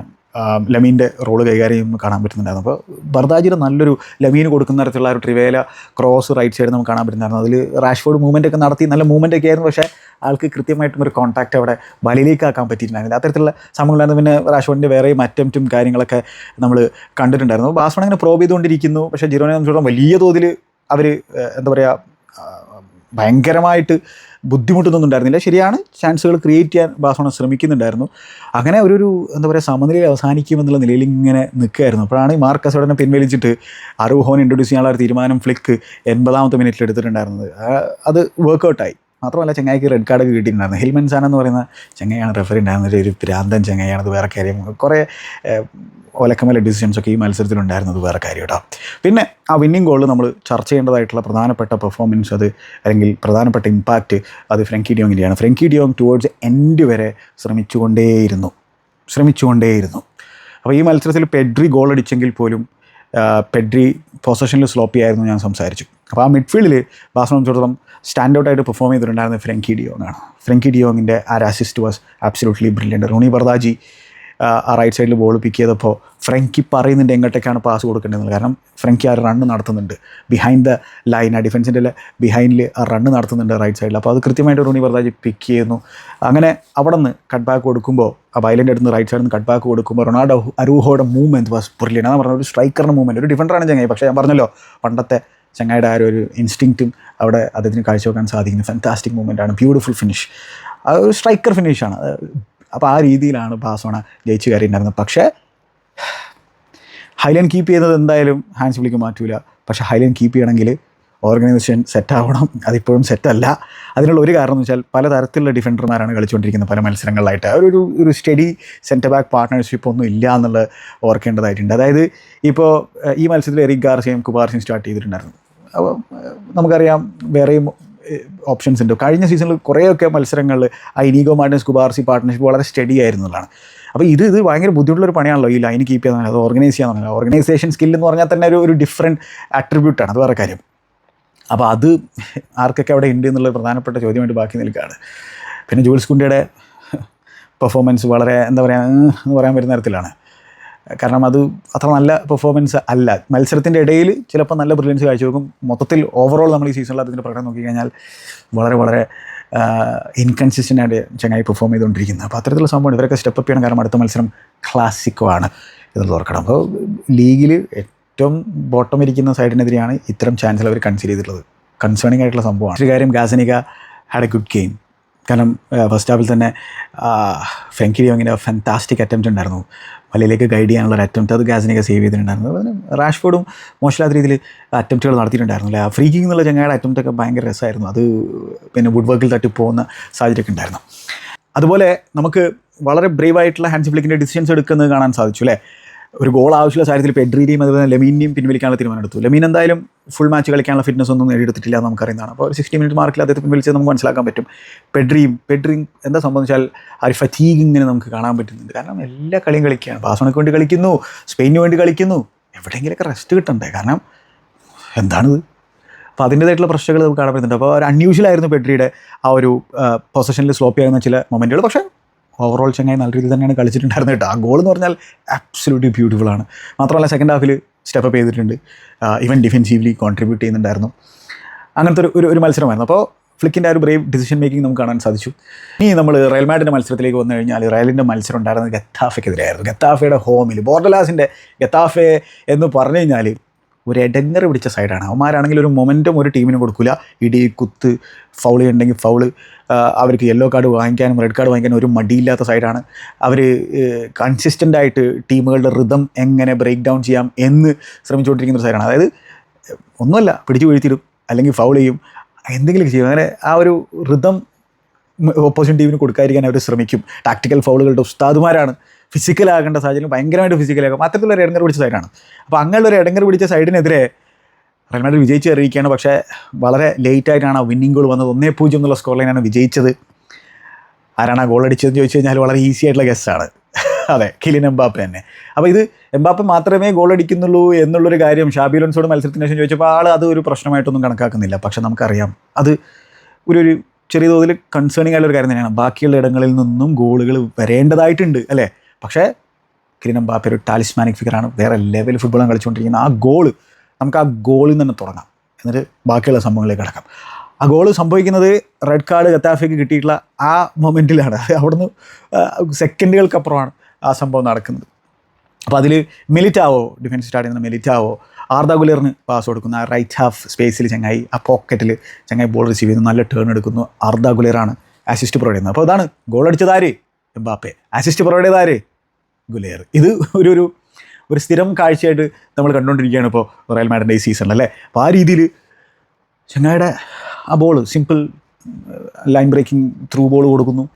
ലമീന്റെ റോൾ കൈകാര്യം ചെയ്യുമ്പോൾ കാണാൻ പറ്റുന്നുണ്ടായിരുന്നു. അപ്പോൾ ബർദാജിയുടെ നല്ലൊരു ലമീന് കൊടുക്കുന്ന തരത്തിലുള്ള ഒരു ട്രിവേല ക്രോസ് റൈറ്റ് സൈഡ് നമുക്ക് കാണാൻ പറ്റുന്നുണ്ടായിരുന്നു. അതിൽ റാഷ്ഫോർഡ് മൂവ്മെന്റ് ഒക്കെ നടത്തി നല്ല മൂവ്മെന്റ് ഒക്കെ ആയിരുന്നു. പക്ഷേ ആൾക്ക് കൃത്യമായിട്ടും ഒരു കോൺടാക്റ്റ് അവിടെ വലയിലേക്ക് ആക്കാൻ പറ്റിയിട്ടുണ്ടായിരുന്നില്ല. അത്തരത്തിലുള്ള സംഭവങ്ങളായിരുന്നു. പിന്നെ റാഷ്ഫോർഡിന്റെ വേറെയും അറ്റംപ്റ്റും കാര്യങ്ങളൊക്കെ നമ്മൾ കണ്ടിട്ടുണ്ടായിരുന്നു. ബാസ്മൺ അങ്ങനെ പ്രോബ് ചെയ്തുകൊണ്ടിരിക്കുന്നു. പക്ഷേ ജിറോനെ സംബന്ധിച്ചിടത്തോളം വലിയ തോതിൽ അവർ എന്താ പറയുക ഭയങ്കരമായിട്ട് ബുദ്ധിമുട്ടൊന്നും ഉണ്ടായിരുന്നില്ല ശരിയാണ് ചാൻസുകൾ ക്രിയേറ്റ് ചെയ്യാൻ ബാസോണ ശ്രമിക്കുന്നുണ്ടായിരുന്നു. അങ്ങനെ ഒരു ഒരു എന്താ പറയുക സമനിലയിൽ അവസാനിക്കുമെന്നുള്ള നിലയിൽ ഇങ്ങനെ നിൽക്കുകയായിരുന്നു. അപ്പോഴാണ് ഈ മാർക്കസ് ഉടനെ പിൻവലിച്ചിട്ട് അറുഹോൻ ഇൻട്രൊഡ്യൂസ് ചെയ്യാനുള്ള ഒരു തീരുമാനം ഫ്ലിക്ക് എൺപതാമത്തെ മിനിറ്റിൽ എടുത്തിട്ടുണ്ടായിരുന്നത്. അത് വർക്കൗട്ടായി മാത്രമല്ല ചെങ്ങായിക്ക് റെഡ് കാർഡ് കിട്ടിയിട്ടുണ്ടായിരുന്നു. ഹിൽമൻ എന്ന് പറയുന്ന ചെങ്ങയാണ് റെഫറി ഉണ്ടായിരുന്നത്. ഒരു പ്രാന്തൻ ചെങ്ങയാണ് അത് വേറെ കാര്യം. കുറേ ഒലക്കമല ഡിസിഷൻസ് ഒക്കെ ഈ മത്സരത്തിൽ ഉണ്ടായിരുന്നത് വേറെ കാര്യം കേട്ടോ. പിന്നെ ആ വിന്നിംഗ് ഗോൾ നമ്മൾ ചർച്ച ചെയ്യേണ്ടതായിട്ടുള്ള പ്രധാനപ്പെട്ട പെർഫോമൻസ് അത് അല്ലെങ്കിൽ പ്രധാനപ്പെട്ട ഇമ്പാക്റ്റ് അത് Frenkie ഡിയോങ്ങിന്റെയാണ് Frenkie de Jong towards end വരെ ശ്രമിച്ചുകൊണ്ടേയിരുന്നു. ശ്രമിച്ചുകൊണ്ടേയിരുന്നു. അപ്പോൾ ഈ മത്സരത്തിൽ പെഡ്രി ഗോൾ അടിച്ചെങ്കിൽ പോലും പെഡ്രി പൊസഷനിൽ സ്ലോപ്പി ആയിരുന്നു ഞാൻ സംസാരിച്ചു. അപ്പോൾ ആ മിഡ്ഫീൽഡിൽ ബാസോളം സ്റ്റാൻഡ് ഔട്ടായിട്ട് പെർഫോം ചെയ്തിട്ടുണ്ടായിരുന്നത് ഫ്രങ്കി ഡിയോങ് ആണ്. ഫ്രങ്കി ഡിയോങ്ങിന്റെ ആ assist was absolutely brilliant Roony Bardghji ആ, റൈറ്റ് സൈഡിൽ ബോൾ പിക്ക് ചെയ്തപ്പോൾ ഫ്രങ്കി പറയുന്നുണ്ട് എങ്ങോട്ടേക്കാണ് പാസ് കൊടുക്കേണ്ടത് കാരണം ഫ്രങ്കി ആ റണ്ണ് നടത്തുന്നുണ്ട്. ബിഹൈൻഡ് ദ ലൈൻ ആ ഡിഫൻസിന്റെ ബിഹൈൻഡിൽ ആ റണ്ണ് നടത്തുന്നുണ്ട് റൈറ്റ് സൈഡിൽ അപ്പോൾ അത് കൃത്യമായിട്ട് റോണി ബർദാജി പിക്ക് ചെയ്യുന്നു. അങ്ങനെ അവിടെ നിന്ന് കട്ട് ബാക്ക് കൊടുക്കുമ്പോൾ ആ വയലിന്റെ അടുത്ത് റൈറ്റ് സൈഡിൽ നിന്ന് കട്ട് ബാക്ക് കൊടുക്കുമ്പോൾ റൊണാൾഡോ അരൂഹോയുടെ മൂവ്മെന്റ് വാസ് പുറലിയാണ് എന്ന് പറഞ്ഞ ഒരു സ്ട്രൈക്കറിന്റെ മൂവ്മെന്റ് ഒരു ഡിഫൻഡറാണ് ചങ്ങായി. പക്ഷേ ഞാൻ പറഞ്ഞല്ലോ പണ്ടത്തെ ചങ്ങായിയുടെ ആ ഒരു ഇൻസ്റ്റിങ്ക്റ്റും അവിടെ അദ്ദേഹത്തിന് കാഴ്ചവെക്കാൻ സാധിക്കുന്നു. ഫാന്റാസ്റ്റിക് മൂവ്മെന്റ് ആണ്. ബ്യൂട്ടിഫുൾ ഫിനിഷ് അതൊരു സ്ട്രൈക്കർ ഫിനിഷാണ് അപ്പോൾ ആ രീതിയിലാണ് ബാസോണ ജയിച്ചു കയറിയിട്ടുണ്ടായിരുന്നത്. പക്ഷേ ഹൈലൈൻ കീപ്പ് ചെയ്യുന്നത് എന്തായാലും ഹാൻഡ്സ് വിളിക്ക് മാറ്റൂല. പക്ഷേ ഹൈലൈൻ കീപ്പ് ചെയ്യണമെങ്കിൽ ഓർഗനൈസേഷൻ സെറ്റാവണം അതിപ്പോഴും സെറ്റല്ല അതിനുള്ള ഒരു കാരണം എന്ന് വെച്ചാൽ പല തരത്തിലുള്ള ഡിഫൻഡർമാരാണ് കളിച്ചുകൊണ്ടിരിക്കുന്നത് പല മത്സരങ്ങളിലായിട്ട്. ഒരു ഒരു സ്റ്റഡി സെന്റർ ബാക്ക് പാർട്ട്ണർഷിപ്പ് ഒന്നും ഇല്ല എന്നുള്ളത് ഓർക്കേണ്ടതായിട്ടുണ്ട്. അതായത് ഇപ്പോൾ ഈ മത്സരത്തിൽ എറിക് ഗാർസിയും കുബാർസിയും സ്റ്റാർട്ട് ചെയ്തിട്ടുണ്ടായിരുന്നു. അപ്പോൾ നമുക്കറിയാം വേറെയും ഓപ്ഷൻസ് ഉണ്ട്. കഴിഞ്ഞ സീസണിൽ കുറേയൊക്കെ മത്സരങ്ങളിൽ ഐനീഗോ മാർട്ടിൻസ് കുബാർസി പാർട്ട്ണർഷിപ്പ് വളരെ സ്റ്റഡി ആയിരുന്നതാണ്. അപ്പോൾ ഇത് ഇത് ഭയങ്കര ബുദ്ധിമുട്ടുള്ള ഒരു പണിയാണല്ലോ ഈ ലൈൻ കീപ്പ് ചെയ്യാൻ അത് ഓർഗനൈസ് ചെയ്യാൻ പറഞ്ഞാൽ. ഓർഗനൈസേഷൻ സ്കില്ല് എന്ന് പറഞ്ഞാൽ തന്നെ ഒരു ഒരു ഡിഫറെന്റ് ആട്രിബ്യൂട്ടാണ് അത് വേറെ കാര്യം. അപ്പോൾ അത് ആർക്കൊക്കെ അവിടെ ഉണ്ട് എന്നുള്ള പ്രധാനപ്പെട്ട ചോദ്യമായിട്ട് ബാക്കി നിൽക്കുകയാണ്. പിന്നെ ജോൽസ് കുണ്ടിയുടെ പെർഫോമൻസ് വളരെ എന്താ പറയുക എന്ന് പറയാൻ വരുന്ന തരത്തിലാണ്. കാരണം അത് അത്ര നല്ല പെർഫോമൻസ് അല്ല. മത്സരത്തിന്റെ ഇടയിൽ ചിലപ്പോൾ നല്ല ബ്രില്യൻസ് കാഴ്ചവെക്കും. മൊത്തത്തിൽ ഓവറോൾ നമ്മൾ ഈ സീസണിൽ അതിന്റെ പ്രകടനം നോക്കിക്കഴിഞ്ഞാൽ വളരെ വളരെ ഇൻകൺസിസ്റ്റന്റ് ആയിട്ട് ചങ്ങായി പെർഫോം ചെയ്തുകൊണ്ടിരിക്കുന്നത് അപ്പോൾ അത്തരത്തിലുള്ള സംഭവമാണ് ഇവരൊക്കെ സ്റ്റെപ്പ് അപ്പ് ചെയ്യണം. കാരണം അടുത്ത മത്സരം ക്ലാസിക്കോ ആണ് എന്നുള്ളത് ഓർക്കണം. അപ്പോൾ ലീഗിൽ ഏറ്റവും ബോട്ടം ഇരിക്കുന്ന സൈഡിനെതിരെയാണ് ഇത്തരം ചാൻസൽ അവർ കൺസിഡർ ചെയ്തിട്ടുള്ളത്. കൺസേണിംഗ് ആയിട്ടുള്ള സംഭവമാണ്. ഒരു കാര്യം ഗാസനിക ഹാഡ് എ ഗുഡ് ഗെയിം കാരണം ഫസ്റ്റ് ഹാഫിൽ തന്നെ ഫെങ്കിരി അങ്ങനെ ഫാന്റാസ്റ്റിക് അറ്റംപ്റ്റ് ഉണ്ടായിരുന്നു. വലയിലേക്ക് ഗൈഡ് ചെയ്യാനുള്ള ഒരു അറ്റംപ്റ്റ് അത് ഗാസിനെയൊക്കെ സേവ് ചെയ്തിട്ടുണ്ടായിരുന്നു. അതുപോലെ റാഷ്ഫോർഡും മോശമില്ലാത്ത രീതിയിൽ അറ്റംപ്റ്റുകൾ നടത്തിയിട്ടുണ്ടായിരുന്നു അല്ലേ ഫ്രീ കിങ് എന്നുള്ള ചങ്ങയുടെ അറ്റംപ്റ്റ് ഒക്കെ ഭയങ്കര രസമായിരുന്നു. അത് പിന്നെ വുഡ് വർക്കിൽ തട്ടി പോകുന്ന സാഹചര്യമൊക്കെ ഉണ്ടായിരുന്നു. അതുപോലെ നമുക്ക് വളരെ ബ്രേവ് ആയിട്ടുള്ള ഹാൻഡ്സ് ഫ്ലിക്കിന്റെ ഡിസിഷൻസ് എടുക്കുന്നത് കാണാൻ സാധിച്ചു അല്ലേ? ഒരു ഗോൾ ആവശ്യമുള്ള സാഹചര്യത്തിൽ പെഡ്രീനെയും അതുപോലെ ലെമീനെയും പിൻവലിക്കാനുള്ള തീരുമാനം എടുത്തു ലെമീൻ എന്തായാലും ഫുൾ മാച്ച് കളിക്കാനുള്ള ഫിറ്റ്നസ് ഒന്നും നേടിയെടുത്തിട്ടില്ല എന്ന് നമുക്കറിയുന്നതാണ്. അപ്പോൾ ഒരു സിക്സ്റ്റി മിനിറ്റ് മാർക്കിൽ അദ്ദേഹത്തെ പിൻവലിച്ചത് നമുക്ക് മനസ്സിലാക്കാൻ പറ്റും. പെഡ്രിയും പെഡ്രിയും എന്താ സംബന്ധിച്ചാൽ ആ ഒരു ഫറ്റീഗ് ഇങ്ങനെ നമുക്ക് കാണാൻ പറ്റുന്നുണ്ട്. കാരണം എല്ലാ കളിയും കളിക്കുകയാണ്. ബാസോണയ്ക്ക് വേണ്ടി കളിക്കുന്നു സ്പെയിനിന് വേണ്ടി കളിക്കുന്നു. എവിടെയെങ്കിലുമൊക്കെ റെസ്റ്റ് കിട്ടണ്ടേ? കാരണം എന്താണിത്? അപ്പോൾ അതിന്റേതായിട്ടുള്ള പ്രശ്നങ്ങൾ നമുക്ക് കാണാൻ പറ്റുന്നുണ്ട്. അപ്പോൾ ഒരു അൺയൂഷ്വൽ ആയിരുന്നു പെഡ്രിയുടെ ആ ഒരു പൊസിഷനിൽ സ്ലോപ്പ് ചെയ്യുന്ന ചില മൊമെന്റുകൾ പക്ഷേ ഓവറോൾ ചങ്ങായി നല്ല രീതിയിൽ തന്നെയാണ് കളിച്ചിട്ടുണ്ടായിരുന്നത് കേട്ടോ. ആ ഗോൾ എന്ന് പറഞ്ഞാൽ ആബ്സൊല്യൂട്ട്ലി ബ്യൂട്ടിഫുൾ ആണ്. മാത്രമല്ല സെക്കൻഡ് ഹാഫിൽ സ്റ്റെപ്പ് അപ്പ് ചെയ്തിട്ടുണ്ട്. ഈവൻ ഡിഫെൻസീവ്ലി കോൺട്രിബ്യൂട്ട് ചെയ്യുന്നുണ്ടായിരുന്നു. അങ്ങനത്തെ ഒരു ഒരു മത്സരമായിരുന്നു. അപ്പോൾ ഫ്ലിക്കിന്റെ ആ ഒരു ബ്രേവ് ഡിസിഷൻ മേക്കിംഗ് നമുക്ക് കാണാൻ സാധിച്ചു. ഇനി നമ്മൾ റയൽ മാഡിന്റെ മത്സരത്തിലേക്ക് വന്നു കഴിഞ്ഞാൽ റയലിന്റെ മത്സരം ഉണ്ടായിരുന്നത് ഗത്താഫയ്ക്കെതിരെയായിരുന്നു ഗത്താഫയുടെ ഹോമിൽ ബോർഡലാസിന്റെ ഗത്താഫെ എന്ന് പറഞ്ഞു കഴിഞ്ഞാൽ ഒരു എടങ്ങർ പിടിച്ച സൈഡാണ് അവന്മാരാണെങ്കിൽ ഒരു മൊമെന്റും ഒരു ടീമിന് കൊടുക്കില്ല ഇടി കുത്ത് ഫൗൾ ഉണ്ടെങ്കിൽ ഫൗൾ അവർക്ക് യെല്ലോ കാർഡ് വാങ്ങിക്കാനും റെഡ് കാർഡ് വാങ്ങിക്കാനും ഒരു മടിയില്ലാത്ത സൈഡാണ് അവർ കൺസിസ്റ്റന്റ് ആയിട്ട് ടീമുകളുടെ റിതം എങ്ങനെ ബ്രേക്ക് ഡൗൺ ചെയ്യാം എന്ന് ശ്രമിച്ചുകൊണ്ടിരിക്കുന്ന ഒരു സൈഡാണ് അതായത് ഒന്നുമല്ല പിടിച്ചു വീഴ്ത്തിയിടും അല്ലെങ്കിൽ ഫൗൾ ചെയ്യും എന്തെങ്കിലും ചെയ്യും. അങ്ങനെ ആ ഒരു റിതം ഓപ്പോസിറ്റ് ടീമിന് കൊടുക്കാതിരിക്കാൻ അവർ ശ്രമിക്കും. ടാക്ടിക്കൽ ഫൗളുകളുടെ ഉസ്താദുമാരാണ്. ഫിസിക്കലാകേണ്ട സാഹചര്യം ഭയങ്കരമായിട്ട് ഫിസിക്കലാകും അത്തരത്തിലൊരു ഒരു ഇടങ്ങർ പിടിച്ച സൈഡാണ് അപ്പോൾ അങ്ങനെയുള്ള ഒരു ഇടങ്ങർ പിടിച്ച സൈഡിനെതിരെ റയൽ മാഡ്രിഡ് വിജയിച്ച് അറിയിക്കുകയാണ് പക്ഷേ വളരെ ലേറ്റായിട്ടാണ് ആ വിന്നിംഗ് ഗോൾ വന്നത്. ഒന്നേ പൂജ്യം എന്നുള്ള സ്കോർ ലൈനാണ് വിജയിച്ചത്. ആരാണ് ആ ഗോൾ അടിച്ചതെന്ന് ചോദിച്ചു കഴിഞ്ഞാൽ വളരെ ഈസി ആയിട്ടുള്ള ഗസ്സാണ് അതെ കിലിൻ എംബാപ്പ തന്നെ. അപ്പോൾ ഇത് എംബാപ്പ മാത്രമേ ഗോൾ അടിക്കുന്നുള്ളൂ എന്നുള്ളൊരു കാര്യം ഷാബി ലോൻസോട് മത്സരത്തിന് ശേഷം ചോദിച്ചപ്പോൾ ആൾ അത് ഒരു പ്രശ്നമായിട്ടൊന്നും കണക്കാക്കുന്നില്ല. പക്ഷേ നമുക്കറിയാം അത് ഒരു ഒരു ചെറിയ തോതിൽ കൺസേണിംഗ് ആയിട്ടുള്ള ഒരു കാര്യം തന്നെയാണ്. ബാക്കിയുള്ള ഇടങ്ങളിൽ നിന്നും ഗോളുകൾ വരേണ്ടതായിട്ടുണ്ട് അല്ലേ? പക്ഷേ കിരീനം എംബാപ്പ ഒരു ടാലിസ്മാനിക് ഫിഗറാണ് വേറെ ലെവൽ ഫുട്ബോളും കളിച്ചുകൊണ്ടിരിക്കുന്ന ആ ഗോൾ നമുക്ക് ആ ഗോളിൽ നിന്ന് തുടങ്ങാം. എന്നിട്ട് ബാക്കിയുള്ള സംഭവങ്ങളിലേക്ക് കിടക്കാം. ആ ഗോൾ സംഭവിക്കുന്നത് റെഡ് കാർഡ് ഗത്താഫയ്ക്ക് കിട്ടിയിട്ടുള്ള ആ മൊമെന്റിലാണ് അവിടുന്ന് സെക്കൻഡുകൾക്കപ്പുറമാണ് ആ സംഭവം നടക്കുന്നത്. അപ്പോൾ അതിൽ മിലിറ്റാവോ ഡിഫൻസ് സ്റ്റാർട്ട് ചെയ്യുന്ന മിലിറ്റാവോ ആർദ ഗുലറിന് പാസ് കൊടുക്കുന്നു ആ റൈറ്റ് ഹാഫ് സ്പേസിൽ ചങ്ങായി ആ പോക്കറ്റിൽ ചങ്ങായി ബോൾ റിസീവ് ചെയ്യുന്നു. നല്ല ടേൺ എടുക്കുന്നു ആർദ ഗുലറാണ് അസിസ്റ്റ് പ്രൊവൈഡ് ചെയ്യുന്നത്. അപ്പോൾ അതാണ് ഗോൾ അടിച്ചത് ആര്? എംബാപ്പെ. അസിസ്റ്റ് ചെയ്ത് ആര്? ഗുലേർ. ഇത് ഒരു ഒരു ഒരു സ്ഥിരം കാഴ്ചയായിട്ട് നമ്മൾ കണ്ടുകൊണ്ടിരിക്കുകയാണ് ഇപ്പോൾ റയൽ മാഡിന്റെ ഈ സീസണിൽ അല്ലേ? അപ്പോൾ ആ രീതിയിൽ ചങ്ങായിയുടെ ആ ball simple line breaking through ball കൊടുക്കുന്നു.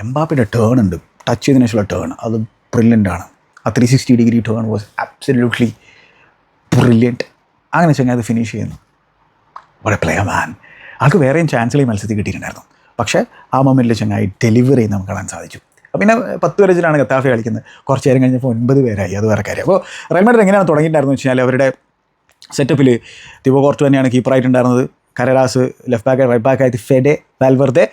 എംബാപ്പിന്റെ ടേൺ ഉണ്ട്. ടച്ച് ചെയ്തതിനു ശേഷമുള്ള ടേൺ അത് ബ്രില്യന്റ് ആണ്. ആ three sixty degree turn was absolutely brilliant അങ്ങനെ ചങ്ങായി അത് ഫിനിഷ് ചെയ്യുന്നു വളരെ പ്ലെയർ മാൻ ആൾക്ക് വേറെയും ചാൻസുകൾ ഈ മത്സരത്തിൽ കിട്ടിയിട്ടുണ്ടായിരുന്നു. പക്ഷേ ആ മൊമെന്റിൽ ചങ്ങായി ഡെലിവറി നമുക്ക് കാണാൻ സാധിച്ചു. പിന്നെ പത്ത് പേരച്ചിലാണ് ഗത്താഫി കളിക്കുന്നത്. കുറച്ച് നേരം കഴിഞ്ഞപ്പോൾ ഒൻപത് പേരായി. അത് വേറെ കാര്യം. അപ്പോൾ റയൽ എങ്ങനെയാണ് തുടങ്ങിയിട്ടുണ്ടായിരുന്നു വെച്ച് കഴിഞ്ഞാൽ അവരുടെ സെറ്റപ്പിൽ തിബോ കോർട്ട് തന്നെയാണ് കീപ്പറായിട്ടുണ്ടായിരുന്നത് Carreras left back right back ആയിട്ട് ഫെഡെ വാൽവർദെ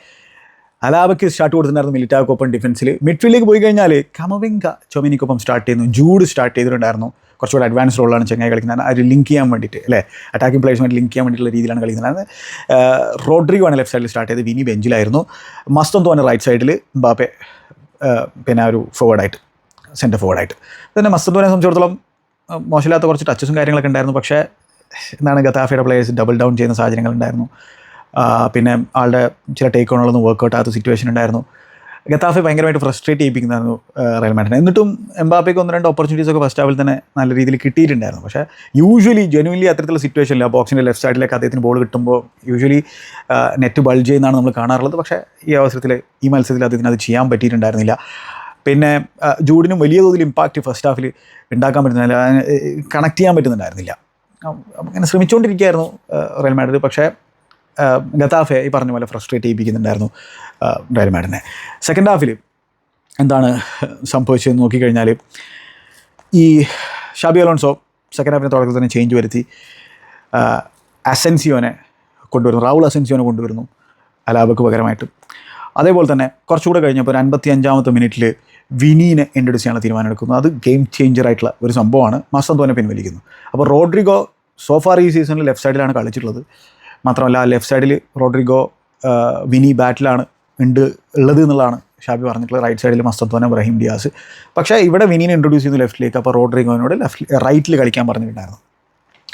അലാബയ്ക്ക് സ്റ്റാർട്ട് കൊടുത്തിട്ടുണ്ടായിരുന്നു മിലിറ്റാക്കൊപ്പം ഡിഫൻസിൽ മിഡ്ഫീൽഡിലേക്ക് പോയി കഴിഞ്ഞാൽ കമവിങ്ക ചൊമിനിക്കൊപ്പം സ്റ്റാർട്ട് ചെയ്യുന്നു. ജൂഡ് സ്റ്റാർട്ട് ചെയ്തിട്ടുണ്ടായിരുന്നു. കുറച്ചുകൂടെ അഡ്വാൻസ് റോളാണ് ചെങ്ങായി കളിക്കുന്നത്. അത് ലിങ്ക് ചെയ്യാൻ വേണ്ടിയിട്ട് അല്ലേ? അറ്റാക്കിംഗ് പ്ലേസ്മെന്റ് ലിങ്ക് ചെയ്യാൻ വേണ്ടിയിട്ടുള്ള രീതിയിലാണ് കളിക്കുന്നത്. റോഡ്രിഗോ ആണ് ലെഫ്റ്റ് സൈഡിൽ സ്റ്റാർട്ട് ചെയ്ത് വിനി ബെഞ്ചിലായിരുന്നു മസ്തം തോന്നെ റൈറ്റ് സൈഡിൽ ബാപ്പെ പിന്നെ ഒരു ഫോർവേഡായിട്ട് സെന്റർ ഫോർവേഡായിട്ട് പിന്നെ മസ്തന്തോനെ സംബന്ധിച്ചിടത്തോളം മോശമില്ലാത്ത കുറച്ച് ടച്ചസും കാര്യങ്ങളൊക്കെ ഉണ്ടായിരുന്നു. പക്ഷേ എന്താണ് ഗത്താഫയുടെ പ്ലേയേഴ്സ് ഡബിൾ ഡൗൺ ചെയ്യുന്ന സാഹചര്യങ്ങളുണ്ടായിരുന്നു പിന്നെ ആളുടെ ചില ടേക്ക് ഓണുകളൊന്നും വർക്കൗട്ട് ആകാത്ത സിറ്റുവേഷൻ ഉണ്ടായിരുന്നു. ഗത്താഫെ ഭയങ്കരമായിട്ട് ഫ്രസ്ട്രേറ്റ് ചെയ്യിപ്പിക്കുന്നതായിരുന്നു റയൽ മാഡ്രിഡ് എന്നിട്ടും എംബാപ്പയ്ക്ക് ഒന്ന് രണ്ട് ഓപ്പർച്യൂണിറ്റീസ് ഒക്കെ ഫസ്റ്റ് ഹാഫിൽ തന്നെ നല്ല രീതിയിൽ കിട്ടിയിട്ടുണ്ടായിരുന്നു. പക്ഷേ യൂഷ്വലി ജെനുവൻലി അത്തരത്തിലുള്ള സിറ്റുവേഷനില്ല ബോക്സിന്റെ ലെഫ്റ്റ് സൈഡിലേക്ക് അദ്ദേഹത്തിന് ബോൾ കിട്ടുമ്പോൾ യൂഷ്വലി നെറ്റ് ബൾജ് ചെയ്യുന്നതാണ് നമ്മൾ കാണാറുള്ളത്. പക്ഷേ ഈ അവസരത്തിൽ ഈ മത്സരത്തിൽ അദ്ദേഹത്തിന് അത് ചെയ്യാൻ പറ്റിയിട്ടുണ്ടായിരുന്നില്ല. പിന്നെ ജൂഡിനും വലിയ തോതിൽ ഇമ്പാക്റ്റ് ഫസ്റ്റ് ഹാഫിൽ ഉണ്ടാക്കാൻ പറ്റുന്നില്ല. കണക്ട് ചെയ്യാൻ പറ്റുന്നുണ്ടായിരുന്നില്ല. അങ്ങനെ ശ്രമിച്ചുകൊണ്ടിരിക്കുകയായിരുന്നു റയൽ മാഡ്രിഡ് പക്ഷേ ഗത്താഫെ ഈ പറഞ്ഞ പോലെ ഫ്രസ്ട്രേറ്റ് ചെയ്യിപ്പിക്കുന്നുണ്ടായിരുന്നു റയൽ മാഡ്രിഡിനെ സെക്കൻഡ് ഹാഫിൽ എന്താണ് സംഭവിച്ചതെന്ന് നോക്കിക്കഴിഞ്ഞാൽ ഈ ഷാബി അലോൺസോ സെക്കൻഡ് ഹാഫിന്റെ തുടക്കത്തിൽ തന്നെ ചേഞ്ച് വരുത്തി അസെൻസിയോനെ കൊണ്ടുവരുന്നു റാവുൾ അസെൻസിയോനെ കൊണ്ടുവരുന്നു അലാബക്ക് പകരമായിട്ട്. അതേപോലെ തന്നെ കുറച്ചുകൂടെ കഴിഞ്ഞപ്പോൾ ഒരു അൻപത്തി അഞ്ചാമത്തെ മിനിറ്റിൽ വിനീനെ ഇൻട്രൊഡ്യൂസ് ചെയ്യാനുള്ള തീരുമാനം എടുക്കുന്നു അത് ഗെയിം ചേഞ്ചർ ആയിട്ടുള്ള ഒരു സംഭവമാണ്. മസന്തോനെ പിൻവലിക്കുന്നു. അപ്പോൾ റോഡ്രിഗോ സോഫാർ ഈ സീസണിൽ ലെഫ്റ്റ് സൈഡിലാണ് കളിച്ചിട്ടുള്ളത്. മാത്രമല്ല ലെഫ്റ്റ് സൈഡിൽ റോഡ്രിഗോ വിനി ബാറ്റിലാണ് ഉണ്ട് ഉള്ളത് എന്നുള്ളതാണ് ഷാബി പറഞ്ഞിട്ടുള്ളത്. റൈറ്റ് സൈഡിൽ മസ്തത്വന ഇബ്രാഹിം ഡിയാസ്. പക്ഷേ ഇവിടെ വിനീനെ ഇൻട്രൊഡ്യൂസ് ചെയ്യുന്നു ലെഫ്റ്റിലേക്ക്. അപ്പോൾ റോഡ്രിഗോനോട് ലെഫ്റ്റ് റൈറ്റിൽ കളിക്കാൻ പറഞ്ഞിട്ടുണ്ടായിരുന്നു.